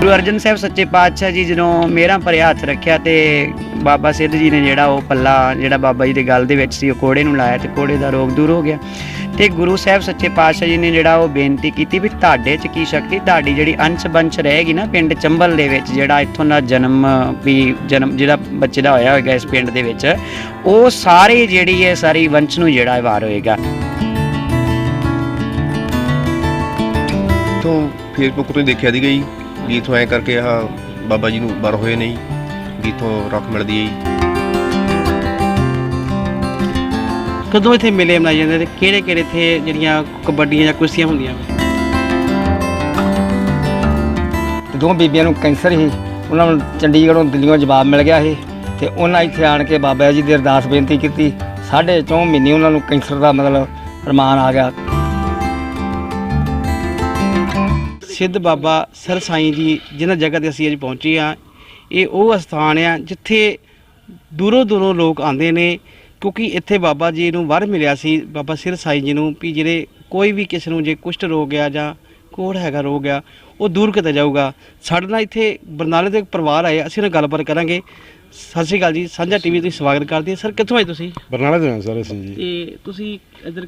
ਗੁਰੂ ਅਰਜਨ ਸਾਹਿਬ ਸੱਚੇ ਪਾਤਸ਼ਾਹ ਜੀ ਜਦੋਂ ਮੇਰਾ ਭਰਿਆ ਹੱਥ ਰੱਖਿਆ ਤੇ ਬਾਬਾ ਸਿੱਧ ਜੀ ਨੇ ਜਿਹੜਾ ਉਹ ਪੱਲਾ, ਜਿਹੜਾ ਬਾਬਾ ਜੀ ਦੇ ਗਲ ਦੇ ਵਿੱਚ ਸੀ, ਉਹ ਕੋੜੇ ਨੂੰ ਲਾਇਆ ਤੇ ਕੋੜੇ ਦਾ ਰੋਗ ਦੂਰ ਹੋ ਗਿਆ। ਤੇ ਗੁਰੂ ਸਾਹਿਬ ਸੱਚੇ ਪਾਤਸ਼ਾਹ ਜੀ ਨੇ ਜਿਹੜਾ ਉਹ ਬੇਨਤੀ ਕੀਤੀ ਵੀ ਤੁਹਾਡੇ 'ਚ ਕੀ ਸ਼ਕਤੀ, ਤੁਹਾਡੀ ਜਿਹੜੀ ਅੰਸ਼ ਬੰਸ਼ ਰਹੇਗੀ ਨਾ ਪਿੰਡ ਚੰਬਲ ਦੇ ਵਿੱਚ, ਜਿਹੜਾ ਇੱਥੋਂ ਦਾ ਜਨਮ, ਵੀ ਜਨਮ ਜਿਹੜਾ ਬੱਚੇ ਦਾ ਹੋਇਆ ਹੋਏਗਾ ਇਸ ਪਿੰਡ ਦੇ ਵਿੱਚ, ਉਹ ਸਾਰੇ ਜਿਹੜੀ ਹੈ ਸਾਰੀ ਵੰਸ਼ ਨੂੰ ਜਿਹੜਾ ਵਾਰ ਹੋਏਗਾ। ਤੋਂ ਫੇਸਬੁੱਕ ਤੋਂ ਦੇਖਿਆ ਦੀ ਗਈ, ਵੀ ਇਥੋਂ ਐ ਕਰਕੇ ਆਹ ਬਾਬਾ ਜੀ ਨੂੰ ਬਰ ਹੋਏ ਨਹੀਂ, ਵੀ ਇਥੋਂ ਰੱਖ ਮਿਲਦੀ ਹੈ ਕਦੋਂ ਇੱਥੇ ਮੇਲੇ ਮਨਾਏ ਜਾਂਦੇ ਤੇ ਕਿਹੜੇ ਕਿਹੜੇ ਇੱਥੇ ਜਿਹੜੀਆਂ ਕਬੱਡੀਆਂ ਜਾਂ ਕੁਸ਼ਤੀਆਂ ਹੁੰਦੀਆਂ? ਦੋ ਬੀਬੀਆਂ ਨੂੰ ਕੈਂਸਰ ਸੀ ਉਹਨਾਂ ਨੂੰ ਚੰਡੀਗੜ੍ਹੋਂ ਦਿੱਲੀੋਂ ਜਵਾਬ ਮਿਲ ਗਿਆ ਸੀ ਤੇ ਉਹਨਾਂ ਇੱਥੇ ਆਣ ਕੇ ਬਾਬਾ ਜੀ ਦੀ ਅਰਦਾਸ ਬੇਨਤੀ ਕੀਤੀ। ਸਾਢੇ ਚੌਂ ਮਹੀਨੇ ਉਹਨਾਂ ਨੂੰ ਕੈਂਸਰ ਦਾ ਮਤਲਬ ਪ੍ਰਮਾਣ ਆ ਗਿਆ। ਸਿੱਧ ਬਾਬਾ ਸਰ ਸਾਈਂ ਜੀ ਜਿਨ੍ਹਾਂ ਜਗ੍ਹਾ ਤੇ ਅਸੀਂ ਅੱਜ ਪਹੁੰਚੇ ਆ ਇਹ ਉਹ ਸਥਾਨ ਆ ਜਿੱਥੇ ਦੂਰੋਂ ਦੂਰੋਂ ਲੋਕ ਆਉਂਦੇ ਨੇ ਕਿਉਂਕਿ ਇੱਥੇ ਬਾਬਾ ਜੀ ਨੂੰ ਵਰ ਮਿਲਿਆ ਸੀ ਬਾਬਾ ਸਿਰ ਸਾਈਂ ਜੀ ਨੂੰ ਵੀ ਜਿਹੜੇ ਕੋਈ ਵੀ ਕਿਸੇ ਨੂੰ ਜੇ ਕੁਸ਼ਟ ਰੋਗ ਆ ਜਾਂ ਕੋੜ ਹੈਗਾ ਰੋਗ ਆ ਉਹ ਦੂਰ ਕਿਤੇ ਜਾਊਗਾ। ਸਾਡੇ ਨਾਲ ਇੱਥੇ ਬਰਨਾਲੇ ਦੇ ਇੱਕ ਪਰਿਵਾਰ ਆਏ ਅਸੀਂ ਉਹਨਾਂ ਨਾਲ ਗੱਲਬਾਤ ਕਰਾਂਗੇ। ਸਤਿ ਸ਼੍ਰੀ ਅਕਾਲ ਜੀ ਸਾਂਝਾ ਟੀਵੀ ਤੋਂ ਸਵਾਗਤ ਕਰਦੇ ਹਾਂ। ਸਰ ਕਿੱਥੋਂ ਆਏ ਤੁਸੀਂ? ਬਰਨਾਲਾ ਦੇ ਹਾਂ ਸਰ ਅਸੀਂ ਜੀ। ਤੇ ਤੁਸੀਂ ਇੱਧਰ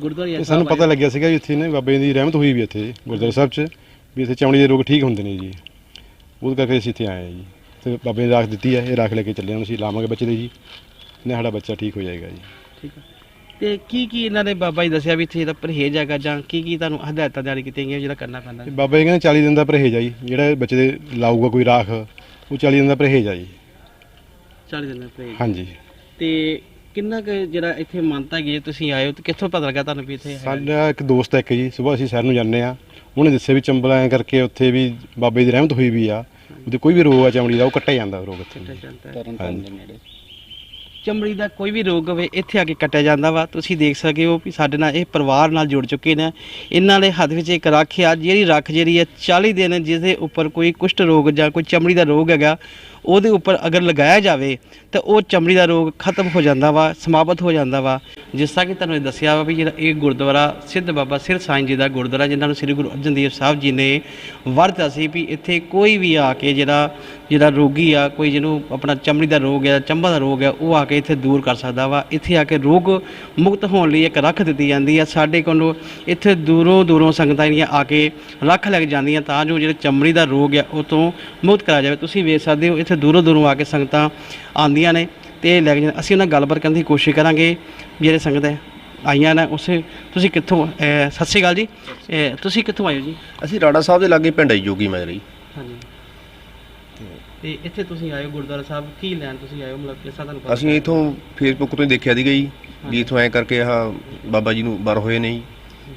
ਗੁਰਦੁਆਰੇ ਸਾਨੂੰ ਪਤਾ ਲੱਗਿਆ ਸੀਗਾ ਵੀ ਇੱਥੇ ਨੇ ਬਾਬੇ ਦੀ ਰਹਿਮਤ ਹੋਈ ਵੀ ਇੱਥੇ ਗੁਰਦੁਆਰਾ ਸਾਹਿਬ 'ਚ ਵੀ ਇੱਥੇ ਚਮੜੀ ਦੇ ਰੋਗ ਠੀਕ ਹੁੰਦੇ ਨੇ ਜੀ। ਉਹਦੇ ਕਰਕੇ ਅਸੀਂ ਇੱਥੇ ਆਏ ਹਾਂ ਜੀ। ਤੇ ਬਾਬੇ ਨੇ ਰਾਖ ਦਿੱਤੀ ਹੈ ਇਹ ਰਾਖ ਲੈ ਕੇ ਚੱਲੇ ਹਾਂ ਅਸੀਂ ਲਾਵਾਂਗੇ ਬੱਚੇ ਦੇ ਜੀ। ਨੇ ਸਾਡਾ ਬੱਚਾ ਠੀਕ ਹੋ ਜਾਏਗਾ ਜੀ। ਠੀਕ ਹੈ ਤੇ ਕੀ ਕੀ ਇਹਨਾਂ ਨੇ ਬਾਬਾ ਜੀ ਦੱਸਿਆ ਵੀ ਇੱਥੇ ਇਹਦਾ ਪਰਹੇਜ਼ ਹੈਗਾ ਜਾਂ ਕੀ ਕੀ ਤੁਹਾਨੂੰ ਹਦਾਇਤਾਂ ਜਾਰੀ ਕੀਤੀਆਂ ਗਈਆਂ ਜਿਹੜਾ ਕਰਨਾ ਪੈਂਦਾ ਤੇ ਬਾਬਾ ਜੀ ਕਹਿੰਦੇ 40 ਦਿਨ ਦਾ ਪਰਹੇਜ ਆ ਜੀ ਜਿਹੜਾ ਬੱਚੇ ਦੇ ਲਾਊਗਾ ਕੋਈ ਰਾਖ ਉਹ 40 ਦਿਨ ਦਾ ਪਰਹੇਜ ਆ ਜੀ। 40 ਦਿਨ ਦਾ ਪਰਹੇਜ਼। ਹਾਂਜੀ। ਤੇ ਕਿੰਨਾ ਕੁ ਜਿਹੜਾ ਇੱਥੇ ਮੰਨਤਾ ਗਈ ਤੁਸੀਂ ਆਏ ਹੋ ਤੇ ਕਿੱਥੋਂ ਪਤਾ ਲੱਗਾ ਤੁਹਾਨੂੰ ਵੀ ਇੱਥੇ ਹੈਗਾ? ਸਾਡਾ ਇੱਕ ਦੋਸਤ ਹੈ ਇੱਕ ਜੀ ਸਵੇਰ ਅਸੀਂ ਸ਼ਹਿਰ ਨੂੰ ਜਾਂਦੇ ਆ ਉਹਨੇ ਦੱਸਿਆ ਵੀ ਚੰਬਲ ਐਂ ਕਰਕੇ ਉੱਥੇ ਵੀ ਬਾਬੇ ਦੀ ਰਹਿਮਤ ਹੋਈ ਵੀ ਆ। ਉਹਦੇ ਕੋਈ ਵੀ ਰੋਗ ਆ ਚਮੜੀ ਦਾ ਉਹ ਕੱਟਿਆ ਜਾਂਦਾ ਰੋਗ ਇੱਥੇ। ਹਾਂਜੀ ਚਮੜੀ ਦਾ ਕੋਈ ਵੀ ਰੋਗ ਹੋਵੇ, ਇੱਥੇ ਆ ਕੇ ਕੱਟਿਆ ਜਾਂਦਾ ਵਾ। ਤੁਸੀਂ ਦੇਖ ਸਕਦੇ ਹੋ ਵੀ ਸਾਡੇ ਨਾਲ ਇਹ ਪਰਿਵਾਰ ਨਾਲ ਜੁੜ ਚੁੱਕੇ ਨੇ। ਇਹਨਾਂ ਦੇ ਹੱਥ ਵਿੱਚ ਇੱਕ ਰੱਖ ਆ, ਜਿਹੜੀ ਰੱਖ ਜਿਹੜੀ ਹੈ 40 ਦਿਨ ਜਿਹਦੇ ਉੱਪਰ ਕੋਈ ਕੁਸ਼ਟ ਰੋਗ ਜਾਂ ਕੋਈ ਚਮੜੀ ਦਾ ਰੋਗ ਹੈਗਾ ਉਹਦੇ ਉੱਪਰ ਅਗਰ ਲਗਾਇਆ ਜਾਵੇ ਤਾਂ ਉਹ ਚਮੜੀ ਦਾ ਰੋਗ ਖਤਮ ਹੋ ਜਾਂਦਾ ਵਾ, ਸਮਾਪਤ ਹੋ ਜਾਂਦਾ ਵਾ। ਜਿਸ ਤਰ੍ਹਾਂ ਕਿ ਤੁਹਾਨੂੰ ਇਹ ਦੱਸਿਆ ਵਾ ਵੀ ਜਿਹੜਾ ਇਹ ਗੁਰਦੁਆਰਾ ਸਿੱਧ ਬਾਬਾ ਸਿਰ ਸਾਈਂ ਜੀ ਦਾ ਗੁਰਦੁਆਰਾ ਜਿਨ੍ਹਾਂ ਨੂੰ ਸ੍ਰੀ ਗੁਰੂ ਅਰਜਨ ਦੇਵ ਸਾਹਿਬ ਜੀ ਨੇ ਵਰਤਿਆ ਸੀ ਵੀ ਇੱਥੇ ਕੋਈ ਵੀ ਆ ਕੇ ਜਿਹੜਾ ਜਿਹੜਾ ਰੋਗੀ ਆ, ਕੋਈ ਜਿਹਨੂੰ ਆਪਣਾ ਚਮੜੀ ਦਾ ਰੋਗ ਹੈ ਚੰਬਾ ਦਾ ਰੋਗ ਹੈ ਉਹ ਆ ਕੇ ਇੱਥੇ ਦੂਰ ਕਰ ਸਕਦਾ ਵਾ। ਇੱਥੇ ਆ ਕੇ ਰੋਗ ਮੁਕਤ ਹੋਣ ਲਈ ਇੱਕ ਰੱਖ ਦਿੱਤੀ ਜਾਂਦੀ ਆ। ਸਾਡੇ ਕੋਲੋਂ ਇੱਥੇ ਦੂਰੋਂ ਦੂਰੋਂ ਸੰਗਤਾਂ ਜਿਹੜੀਆਂ ਆ ਕੇ ਰੱਖ ਲੈ ਕੇ ਜਾਂਦੀਆਂ ਤਾਂ ਜੋ ਜਿਹੜੇ ਚਮੜੀ ਦਾ ਰੋਗ ਹੈ ਉਹ ਤੋਂ ਮੁਕਤ ਕਰਾਇਆ ਜਾਵੇ। ਤੁਸੀਂ ਵੇਖ ਸਕਦੇ ਹੋ ਇੱਥੇ ਦੂਰੋਂ ਦੂਰੋਂ ਆ ਕੇ ਸੰਗਤਾਂ ਆਉਂਦੀਆਂ ਨੇ ਤੇ ਇਹ ਲੈ ਕੇ ਅਸੀਂ ਉਹਨਾਂ ਨਾਲ ਗੱਲਬਾਤ ਕਰਨ ਦੀ ਕੋਸ਼ਿਸ਼ ਕਰਾਂਗੇ ਜਿਹੜੇ ਸੰਗਤ ਹੈ ਆਈਆਂ ਨੇ ਉਸੇ ਤੁਸੀਂ ਕਿੱਥੋਂ ਸਤਿ ਸ਼੍ਰੀ ਅਕਾਲ ਜੀ। ਤੁਸੀਂ ਕਿੱਥੋਂ ਆਏ ਹੋ ਜੀ? ਅਸੀਂ ਰਾੜਾ ਸਾਹਿਬ ਦੇ ਲਾਗੇ ਪਿੰਡ ਹੈ ਜੋਗੀ ਮਾਜਰੀ ਹਾਂਜੀ। ਤੇ ਇੱਥੇ ਤੁਸੀਂ ਆਏ ਹੋ ਗੁਰਦੁਆਰਾ ਸਾਹਿਬ ਕੀ ਲੈਣ ਤੁਸੀਂ ਆਏ ਹੋ ਮਤਲਬ ਕਿਸਾ ਤੁਹਾਨੂੰ ਪਤਾ ਅਸੀਂ ਇਥੋਂ ਫੇਸਬੁੱਕ ਤੋਂ ਹੀ ਦੇਖਿਆ ਦੀ ਗਈ ਵੀ ਇਥੋਂ ਐ ਕਰਕੇ ਆਹ ਬਾਬਾ ਜੀ ਨੂੰ ਬਰ ਹੋਏ ਨਹੀਂ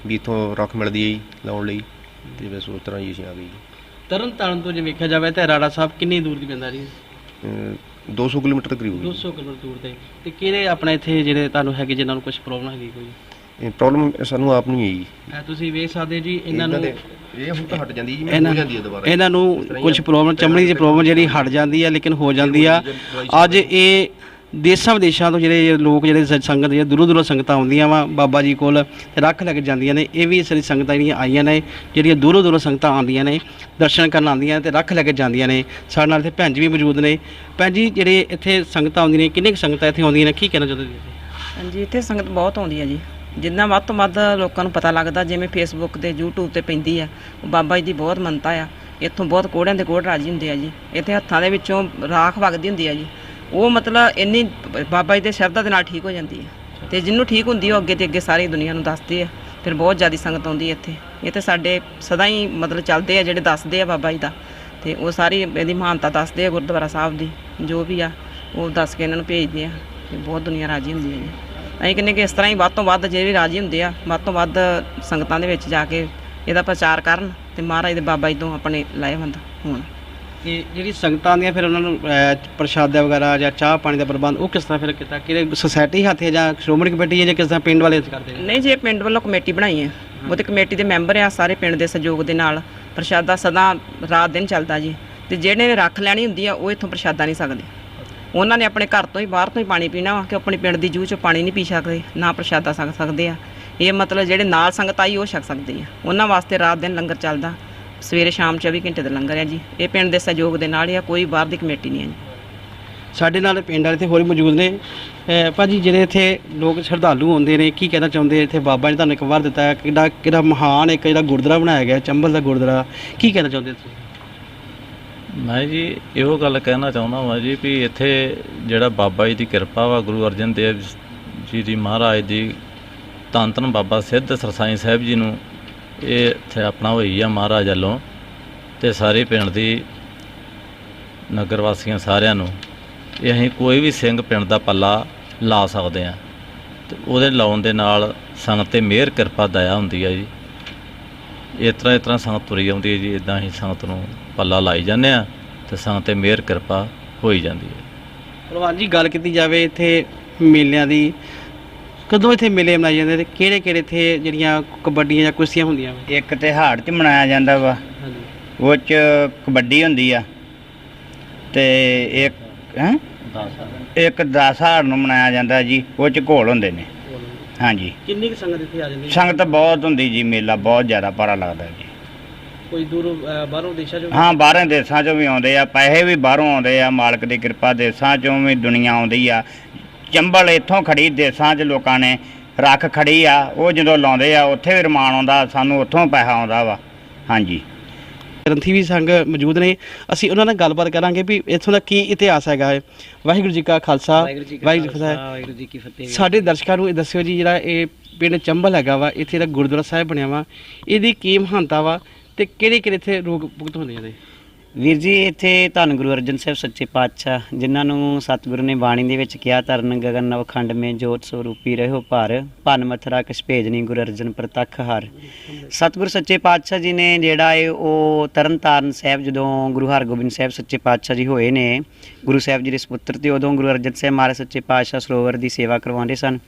ਵੀ ਇਥੋਂ ਰੱਖ ਮਿਲਦੀ ਹੈ ਜੀ ਲਾਉਣ ਲਈ ਤੇ ਬਸ ਉਸ ਤਰ੍ਹਾਂ ਹੀ ਅਸੀਂ ਆ ਗਏ ਜੀ। ਤਰਨ ਤਾਰਨ ਤੋਂ ਜੇ ਵੇਖਿਆ ਜਾਵੇ ਤਾਂ ਰਾੜਾ ਸਾਹਿਬ ਕਿੰਨੀ ਦੂਰ ਦੀ ਪੈਂਦਾ ਜੀ ਅਹ 200 ਕਿਲੋਮੀਟਰ ਤਕਰੀਬਨ 200 ਕਿਲੋਮੀਟਰ ਦੂਰ ਤੇ। ਤੇ ਕਿਹੜੇ ਆਪਣੇ ਇੱਥੇ ਜਿਹੜੇ ਤੁਹਾਨੂੰ ਹੈਗੇ ਜਿਨ੍ਹਾਂ ਨੂੰ ਕੁਝ ਪ੍ਰੋਬਲਮ ਹੈਗੀ ਕੋਈ? ਇਹ ਪ੍ਰੋਬਲਮ ਸਾਨੂੰ ਆਪ ਨੂੰ ਹੀ ਹੈ ਜੀ ਇਹ ਤੁਸੀਂ ਵੇਖ ਸਕਦੇ ਜੀ ਇਹਨਾਂ ਨੂੰ ਇਹ ਹੁਣ ਤਾਂ ਹਟ ਜਾਂਦੀ ਜੀ ਮੈਂ ਹੋ ਜਾਂਦੀ ਹੈ ਦੁਬਾਰਾ। ਇਹਨਾਂ ਨੂੰ ਕੁਝ ਪ੍ਰੋਬਲਮ ਚਮੜੀ ਦੀ ਪ੍ਰੋਬਲਮ ਜਿਹੜੀ ਹਟ ਜਾਂਦੀ ਹੈ ਲੇਕਿਨ ਹੋ ਜਾਂਦੀ ਆ। ਅੱਜ ਇਹ ਦੇਸ਼ਾਂ ਵਿਦੇਸ਼ਾਂ ਤੋਂ ਜਿਹੜੇ ਲੋਕ, ਜਿਹੜੇ ਸ- ਸੰਗਤ, ਜਿਹੜੇ ਦੂਰੋਂ ਦੂਰੋਂ ਸੰਗਤਾਂ ਆਉਂਦੀਆਂ ਵਾ, ਬਾਬਾ ਜੀ ਕੋਲ ਤੇ ਰੱਖ ਲੈ ਕੇ ਜਾਂਦੀਆਂ ਨੇ, ਇਹ ਵੀ ਸਾਰੀ ਸੰਗਤਾਂ ਜਿਹੜੀਆਂ ਆਈਆਂ ਨੇ, ਜਿਹੜੀਆਂ ਦੂਰੋਂ ਦੂਰੋਂ ਸੰਗਤਾਂ ਆਉਂਦੀਆਂ ਨੇ, ਦਰਸ਼ਨ ਕਰਨ ਆਉਂਦੀਆਂ ਤੇ ਰੱਖ ਲੈ ਕੇ ਜਾਂਦੀਆਂ ਨੇ। ਸਾਡੇ ਨਾਲ ਇੱਥੇ ਭੈਣ ਜੀ ਵੀ ਮੌਜੂਦ ਨੇ। ਭੈਣ ਜੀ, ਜਿਹੜੇ ਇੱਥੇ ਸੰਗਤਾਂ ਆਉਂਦੀਆਂ ਨੇ, ਕਿੰਨੇ ਕੁ ਸੰਗਤਾਂ ਇੱਥੇ ਆਉਂਦੀਆਂ ਨੇ, ਕੀ ਕਹਿਣਾ ਚਾਹੁੰਦੇ ਜੀ ਹਾਂਜੀ, ਇੱਥੇ ਸੰਗਤ ਬਹੁਤ ਆਉਂਦੀ ਹੈ ਜੀ। ਜਿੰਨਾ ਵੱਧ ਤੋਂ ਵੱਧ ਲੋਕਾਂ ਨੂੰ ਪਤਾ ਲੱਗਦਾ, ਜਿਵੇਂ ਫੇਸਬੁੱਕ ਤੇ, YouTube ਤੇ ਪੈਂਦੀ ਆ, ਉਹ ਬਾਬਾ ਜੀ ਦੀ ਬਹੁਤ ਮੰਨਤਾ ਆ। ਇੱਥੋਂ ਬਹੁਤ ਕੋੜਿਆਂ ਦੇ ਕੋੜ ਰਾਜੀ ਹੁੰਦੇ ਆ ਜੀ। ਇੱਥੇ ਹੱਥਾਂ ਦੇ ਵਿੱਚੋਂ ਰਾਖ ਵਗਦੀ ਹੁੰਦੀ ਆ ਜੀ। ਉਹ ਮਤਲਬ ਇੰਨੀ ਬਾਬਾ ਜੀ ਦੇ ਸ਼ਰਧਾ ਦੇ ਨਾਲ ਠੀਕ ਹੋ ਜਾਂਦੀ ਹੈ। ਤੇ ਜਿੰਨੂੰ ਠੀਕ ਹੁੰਦੀ ਉਹ ਅੱਗੇ ਤੇ ਅੱਗੇ ਸਾਰੀ ਦੁਨੀਆ ਨੂੰ ਦੱਸਦੇ ਆ ਫਿਰ ਬਹੁਤ ਜ਼ਿਆਦਾ ਸੰਗਤ ਆਉਂਦੀ ਹੈ ਇੱਥੇ। ਇਹ ਤੇ ਸਾਡੇ ਸਦਾ ਹੀ ਮਤਲਬ ਚੱਲਦੇ ਆ, ਜਿਹੜੇ ਦੱਸਦੇ ਆ ਬਾਬਾ ਜੀ ਦਾ। ਤੇ ਉਹ ਸਾਰੀ ਇਹਦੀ ਮਹਾਨਤਾ ਦੱਸਦੇ ਆ ਗੁਰਦੁਆਰਾ ਸਾਹਿਬ ਦੀ। ਜੋ ਵੀ ਆ, ਉਹ ਦੱਸ ਕੇ ਇਹਨਾਂ ਨੂੰ ਭੇਜਦੇ ਆ। ਤੇ ਬਹੁਤ ਦੁਨੀਆ ਰਾਜੀ ਹੁੰਦੀ ਹੈ। ਜੀ ਅਸੀਂ ਕਹਿੰਦੇ ਕਿ ਇਸ ਤਰ੍ਹਾਂ ਹੀ ਵੱਧ ਤੋਂ ਵੱਧ ਜਿਹੜੇ ਰਾਜੀ ਹੁੰਦੇ ਆ, ਵੱਧ ਤੋਂ ਵੱਧ ਸੰਗਤਾਂ ਦੇ ਵਿੱਚ ਜਾ ਕੇ ਇਹਦਾ ਪ੍ਰਚਾਰ ਕਰਨ ਤੇ ਮਹਾਰਾਜ ਦੇ ਬਾਬਾ ਜੀ ਤੋਂ ਆਪਣੇ ਲਾਹੇਵੰਦ ਹੋਣ। ਤੇ ਜਿਹੜੀ ਸੰਗਤਾਂ ਆਉਂਦੀਆਂ ਫਿਰ ਉਹਨਾਂ ਨੂੰ ਅਹ, ਪ੍ਰਸ਼ਾਦਾ ਵਗੈਰਾ ਜਾਂ ਚਾਹ ਪਾਣੀ ਦਾ ਪ੍ਰਬੰਧ ਉਹ ਕਿਸ ਤਰ੍ਹਾਂ ਫਿਰ ਕੀਤਾ? ਕਿਹੜੇ ਸੁਸਾਇਟੀ ਹੱਥ ਹੈ ਜਾਂ ਸ਼੍ਰੋਮਣੀ ਕਮੇਟੀ ਹੈ ਜਾਂ ਕਿਸ ਤਰ੍ਹਾਂ ਪਿੰਡ ਵਾਲੇ ਕਰਦੇ ਨੇ? ਨਹੀਂ ਜੇ ਪਿੰਡ ਵੱਲੋਂ ਕਮੇਟੀ ਬਣਾਈ ਹੈ। ਉਹ ਤੇ ਕਮੇਟੀ ਦੇ ਮੈਂਬਰ ਆ ਸਾਰੇ ਪਿੰਡ ਦੇ ਸਹਿਯੋਗ ਦੇ ਨਾਲ। ਪ੍ਰਸ਼ਾਦਾ ਸਦਾ ਰਾਤ ਦਿਨ ਚੱਲਦਾ ਜੀ। ਤੇ ਜਿਹੜੇ ਨੇ ਰੱਖ ਲੈਣੀ ਹੁੰਦੀ ਆ ਉਹ ਇੱਥੋਂ ਪ੍ਰਸ਼ਾਦਾ ਨਹੀਂ ਸਕਦੇ। ਉਹਨਾਂ ਨੇ ਆਪਣੇ ਘਰ ਤੋਂ ਹੀ ਬਾਹਰ ਤੋਂ ਹੀ ਪਾਣੀ ਪੀਣਾ ਵਾ ਕਿ ਆਪਣੀ ਪਿੰਡ ਦੀ ਜੂਹ ਚੋਂ ਪਾਣੀ ਨਹੀਂ ਪੀ ਸਕਦੇ ਨਾ ਪ੍ਰਸ਼ਾਦਾ ਛਕ ਸਕਦੇ ਆ। ਇਹ ਮਤਲਬ ਜਿਹੜੇ ਨਾਲ ਸੰਗਤ ਆਈ ਉਹ ਛਕ ਸਕਦੀ ਆ। ਉਹਨਾਂ ਵਾਸਤੇ ਰਾਤ ਦਿਨ ਲੰਗਰ ਚੱਲਦਾ। ਸਵੇਰੇ ਸ਼ਾਮ 24 ਘੰਟੇ ਦਾ ਲੰਗਰ ਹੈ ਜੀ। ਇਹ ਪਿੰਡ ਦੇ ਸਹਿਯੋਗ ਦੇ ਨਾਲ ਹੀ ਆ ਕੋਈ ਬਾਹਰ ਦੀ ਕਮੇਟੀ ਨਹੀਂ ਹੈ ਜੀ। ਸਾਡੇ ਨਾਲ ਪਿੰਡ ਵਾਲੇ ਤੇ ਹੋਰ ਵੀ ਮੌਜੂਦ ਨੇ। ਅਹ ਭਾਜੀ ਜਿਹੜੇ ਇੱਥੇ ਲੋਕ ਸ਼ਰਧਾਲੂ ਆਉਂਦੇ ਨੇ ਕੀ ਕਹਿਣਾ ਚਾਹੁੰਦੇ ਇੱਥੇ ਬਾਬਾ ਨੇ ਤੁਹਾਨੂੰ ਇੱਕ ਵਾਰ ਦਿੱਤਾ ਹੈ। ਕਿਹੜਾ ਕਿਹੜਾ ਮਹਾਨ ਇੱਕ ਜਿਹੜਾ ਗੁਰਦੁਆਰਾ ਬਣਾਇਆ ਗਿਆ ਚੰਬਲ ਦਾ ਗੁਰਦੁਆਰਾ। ਕੀ ਕਹਿਣਾ ਚਾਹੁੰਦੇ ਤੁਸੀਂ ਮੈਂ ਜੀ ਇਹੋ ਗੱਲ ਕਹਿਣਾ ਚਾਹੁੰਦਾ ਹਾਂ ਜੀ ਵੀ ਇੱਥੇ ਜਿਹੜਾ ਬਾਬਾ ਜੀ ਦੀ ਕਿਰਪਾ ਵਾ ਗੁਰੂ ਅਰਜਨ ਦੇਵ ਜੀ ਦੀ ਮਹਾਰਾਜ ਦੀ ਧੰਨ ਧੰਨ ਬਾਬਾ ਸਿੱਧ ਸਰਸਾਈ ਸਾਹਿਬ ਜੀ ਨੂੰ ਇਹ ਇੱਥੇ ਆਪਣਾ ਹੋਈ ਆ ਮਹਾਰਾਜ ਵੱਲੋਂ ਤੇ ਸਾਰੇ ਪਿੰਡ ਦੀ ਨਗਰ ਵਾਸੀਆਂ ਸਾਰਿਆਂ ਨੂੰ ਇਹ ਅਸੀਂ ਕੋਈ ਵੀ ਸਿੰਘ ਪਿੰਡ ਦਾ ਪੱਲਾ ਲਾ ਸਕਦੇ ਆ ਤੇ ਉਹਦੇ ਲਾਉਣ ਦੇ ਨਾਲ ਸੰਗਤ ਤੇ ਮਿਹਰ, ਕਿਰਪਾ, ਦਇਆ ਹੁੰਦੀ ਆ ਜੀ। ਇਸ ਤਰ੍ਹਾਂ ਇਸ ਤਰ੍ਹਾਂ ਸੰਗਤ ਤੁਰੀ ਆਉਂਦੀ ਹੈ ਜੀ ਇਦਾਂ ਹੀ ਸੰਗਤ ਨੂੰ ਪੱਲਾ ਲਾਈ ਜਾਂਦੇ ਆ ਤੇ ਸੰਗਤ ਤੇ ਮਿਹਰ, ਕਿਰਪਾ ਹੋਈ ਜਾਂਦੀ ਹੈ ਪ੍ਰਵਾਨ ਜੀ, ਗੱਲ ਕੀਤੀ ਜਾਵੇ ਇੱਥੇ ਮੇਲਿਆਂ ਦੀ ਕਦੋਂ ਇੱਥੇ ਮੇਲੇ ਮਨਾਏ ਜਾਂਦੇ ਤੇ ਕਿਹੜੇ ਕਿਹੜੇ ਇੱਥੇ ਜਿਹੜੀਆਂ ਕਬੱਡੀਆਂ ਜਾਂ ਕੁਸ਼ਤੀਆਂ ਹੁੰਦੀਆਂ ਵਾ? ਇੱਕ ਤੇ ਮਨਾਇਆ ਜਾਂਦਾ ਵਾ। ਹਾਂਜੀ। ਉਹ ਚ ਕਬੱਡੀ ਹੁੰਦੀ ਆ। ਤੇ ਇੱਕ ਹੈ? ਇੱਕ 10 ਹਾੜ ਨੂੰ ਮਨਾਇਆ ਜਾਂਦਾ ਜੀ। ਉਹ ਚ ਘੋਲ ਹੁੰਦੇ ਨੇ। ਹਾਂਜੀ। ਕਿੰਨੀ ਕੁ ਸੰਗਤ ਇੱਥੇ ਆ ਜਾਂਦੀ? ਸੰਗਤ ਬਹੁਤ ਹੁੰਦੀ ਜੀ ਮੇਲਾ ਬਹੁਤ ਜ਼ਿਆਦਾ ਭਾਰਾ ਲੱਗਦਾ ਜੀ। ਕੋਈ ਦੂਰੋਂ ਅਹ, ਬਾਹਰੋਂ ਦੇਸ਼ਾਂ ਚੋਂ? ਹਾਂ ਬਾਹਰਾਂ ਦੇਸ਼ਾਂ ਚੋਂ ਵੀ ਆਉਂਦੇ ਆ। ਪੈਸੇ ਵੀ ਬਾਹਰੋਂ ਆਉਂਦੇ ਆ। ਮਾਲਕ ਦੀ ਕਿਰਪਾ ਦੇਸ਼ਾਂ ਚੋਂ ਵੀ ਦੁਨੀਆ ਆਉਂਦੀ ਆ। ਚੰਬਲ ਇੱਥੋਂ ਖੜੀ ਦੇਸ਼ਾਂ 'ਚ ਲੋਕਾਂ ਨੇ ਰੱਖ ਖੜੀ ਆ। ਉਹ ਜਦੋਂ ਲਾਉਂਦੇ ਆ ਉੱਥੇ ਵੀ ਰਮਾਨ ਆਉਂਦਾ ਸਾਨੂੰ ਉੱਥੋਂ ਪੈਸਾ ਆਉਂਦਾ ਵਾ। ਹਾਂਜੀ। ਗ੍ਰੰਥੀ ਵੀ ਸੰਗ ਮੌਜੂਦ ਨੇ। ਅਸੀਂ ਉਹਨਾਂ ਨਾਲ ਗੱਲਬਾਤ ਕਰਾਂਗੇ ਵੀ ਇੱਥੋਂ ਦਾ ਕੀ ਇਤਿਹਾਸ ਹੈਗਾ ਹੈ। ਵਾਹਿਗੁਰੂ ਜੀ ਕਾ ਖਾਲਸਾ ਵਾਹਿਗੁਰੂ ਜੀ ਕੀ ਫਤਿਹ। ਵਾਹਿਗੁਰੂ ਜੀ ਕੀ ਫਤਿਹ। ਸਾਡੇ ਦਰਸ਼ਕਾਂ ਨੂੰ ਇਹ ਦੱਸਿਓ ਜੀ ਜਿਹੜਾ ਇਹ ਪਿੰਡ ਚੰਬਲ ਹੈਗਾ ਵਾ ਇੱਥੇ ਦਾ ਗੁਰਦੁਆਰਾ ਸਾਹਿਬ ਬਣਿਆ ਵਾ। ਇਹਦੀ ਕੀ ਮਹਾਨਤਾ ਵਾ ਤੇ ਕਿਹੜੇ ਕਿਹੜੇ ਇੱਥੇ ਰੋਗ ਭੁਗਤ ਹੁੰਦੇ ਨੇ ਵੀਰ ਜੀ, ਇੱਥੇ ਧੰਨ ਗੁਰੂ ਅਰਜਨ ਸਾਹਿਬ ਸੱਚੇ ਪਾਤਸ਼ਾਹ, ਜਿਨ੍ਹਾਂ ਨੂੰ ਸਤਿਗੁਰੂ ਨੇ ਬਾਣੀ ਦੇ ਵਿੱਚ ਕਿਹਾ, ਤਰਨ ਗਗਨ ਨਵਖੰਡ ਮੇ ਜੋਤ ਸਰੂਪੀ ਰਹਿਓ ਭਰ, ਭਨ ਮਥਰਾ ਕਛ ਭੇਜਨੀ ਗੁਰੂ ਅਰਜਨ ਪ੍ਰਤੱਖ ਹਰ। ਸਤਿਗੁਰੂ ਸੱਚੇ ਪਾਤਸ਼ਾਹ ਜੀ ਨੇ ਜਿਹੜਾ ਇਹ ਉਹ ਤਰਨ ਤਾਰਨ ਸਾਹਿਬ ਜਦੋਂ ਗੁਰੂ ਹਰਗੋਬਿੰਦ ਸਾਹਿਬ ਸੱਚੇ ਪਾਤਸ਼ਾਹ ਜੀ ਹੋਏ ਨੇ, ਗੁਰੂ ਸਾਹਿਬ ਜੀ ਦੇ ਸੁਪੁੱਤਰ ਤੇ ਉਦੋਂ ਗੁਰੂ ਅਰਜਨ ਸਾਹਿਬ ਮਹਾਰਾਜ ਸੱਚੇ ਪਾਤਸ਼ਾਹ ਸਰੋਵਰ ਦੀ ਸੇਵਾ ਕਰਵਾਉਂਦੇ ਸਨ।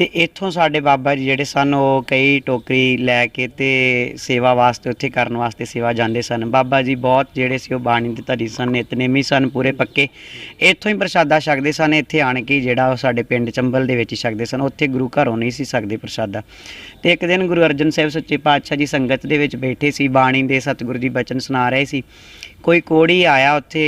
ਤੇ ਇੱਥੋਂ ਸਾਡੇ ਬਾਬਾ ਜੀ ਜਿਹੜੇ ਸਨ, ਉਹ ਕਈ ਟੋਕਰੀ ਲੈ ਕੇ ਤੇ ਸੇਵਾ ਵਾਸਤੇ ਉੱਥੇ ਕਰਨ ਵਾਸਤੇ ਸੇਵਾ ਜਾਂਦੇ ਸਨ। ਬਾਬਾ ਜੀ ਬਹੁਤ ਜਿਹੜੇ ਸੀ, ਉਹ ਬਾਣੀ ਦੇ ਧਰੀ ਸਨ, ਨਿਤਨੇਮੀ ਸਨ, ਪੂਰੇ ਪੱਕੇ। ਇੱਥੋਂ ਹੀ ਪ੍ਰਸ਼ਾਦਾ ਛਕਦੇ ਸਨ, ਇੱਥੇ ਆਣ ਕੇ ਹੀ ਜਿਹੜਾ ਉਹ ਸਾਡੇ ਪਿੰਡ ਚੰਬਲ ਦੇ ਵਿੱਚ ਹੀ ਛਕਦੇ ਸਨ। ਉੱਥੇ ਗੁਰੂ ਘਰੋਂ ਨਹੀਂ ਸੀ ਸਕਦੇ ਪ੍ਰਸ਼ਾਦਾ। ਤੇ ਇੱਕ ਦਿਨ ਗੁਰੂ ਅਰਜਨ ਸਾਹਿਬ ਸੱਚੇ ਪਾਤਸ਼ਾਹ ਜੀ ਸੰਗਤ ਦੇ ਵਿੱਚ ਬੈਠੇ ਸੀ, ਬਾਣੀ ਦੇ ਸਤਿਗੁਰੂ ਜੀ ਬਚਨ ਸੁਣਾ ਰਹੇ ਸੀ। ਕੋਈ ਕੋੜੀ ਆਇਆ ਉੱਥੇ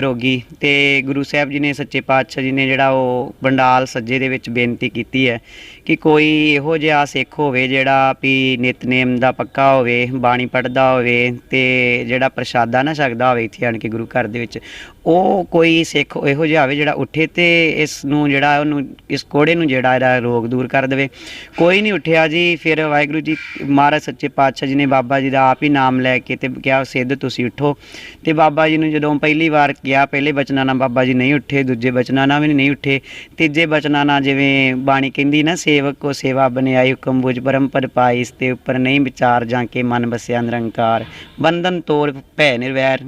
ਰੋਗੀ ਤੇ ਗੁਰੂ ਸਾਹਿਬ ਜੀ ਨੇ ਸੱਚੇ ਪਾਤਸ਼ਾਹ ਜੀ ਨੇ ਜਿਹੜਾ ਉਹ ਬੰਡਾਲ ਸੱਜੇ ਦੇ ਵਿੱਚ ਬੇਨਤੀ ਕੀਤੀ ਹੈ ਕਿ ਕੋਈ ਇਹੋ ਜਿਹਾ ਸਿੱਖ ਹੋਵੇ ਜਿਹੜਾ ਵੀ ਨਿਤਨੇਮ ਦਾ ਪੱਕਾ ਹੋਵੇ, ਬਾਣੀ ਪੜ੍ਹਦਾ ਹੋਵੇ ਤੇ ਜਿਹੜਾ ਪ੍ਰਸ਼ਾਦਾ ਨਾ ਛਕਦਾ ਹੋਵੇ ਇੱਥੇ ਆਣ ਕੇ ਗੁਰੂ ਘਰ ਦੇ ਵਿੱਚ, ਉਹ ਕੋਈ ਸਿੱਖ ਇਹੋ ਜਿਹਾ ਹੋਵੇ ਜਿਹੜਾ ਉੱਠੇ ਤੇ ਇਸ ਨੂੰ ਜਿਹੜਾ ਉਹਨੂੰ, ਇਸ ਕੋੜੇ ਨੂੰ ਜਿਹੜਾ ਇਹਦਾ ਰੋਗ ਦੂਰ ਕਰ ਦੇਵੇ। ਕੋਈ ਨਹੀਂ ਉੱਠਿਆ ਜੀ, ਫਿਰ ਵਾਹਿਗੁਰੂ ਜੀ ਮਹਾਰਾਜ ਸੱਚੇ ਪਾਤਸ਼ਾਹ ਜੀ ਨੇ ਬਾਬਾ ਜੀ ਦਾ ਆਪ ਹੀ ਨਾਮ ਲੈ ਕੇ ਤੇ ਕਿਹਾ, ਸਿੱਧ ਤੁਸੀਂ ਉੱਠੋ। ਤੇ ਬਾਬਾ ਜੀ ਨੂੰ ਜਦੋਂ ਪਹਿਲੀ ਵਾਰ ਕਿਹਾ, ਪਹਿਲੇ ਬਚਨਾਂ ਨਾਲ ਬਾਬਾ ਜੀ ਨਹੀਂ ਉੱਠੇ, ਦੂਜੇ ਬਚਨਾਂ ਨਾਲ ਵੀ ਨਹੀਂ ਉੱਠੇ, ਤੀਜੇ ਬਚਨਾਂ ਨਾਲ ਜਿਵੇਂ ਬਾਣੀ ਕਹਿੰਦੀ ਨਾ, ਸੇਵਕ ਕੋ ਸੇਵਾ ਬਨਿਆਈ ਹੁਕਮ ਬੁਝ ਪਰਮ ਪਦ ਪਾਈ, ਇਸ ਤੇ ਉੱਪਰ ਨਹੀਂ ਵਿਚਾਰ ਜਾਂ ਕੇ ਮਨ ਬਸਿਆ ਨਿਰੰਕਾਰ। ਬੰਧਨ ਤੋੜ ਭੈ ਨਿਰਵੈਰ।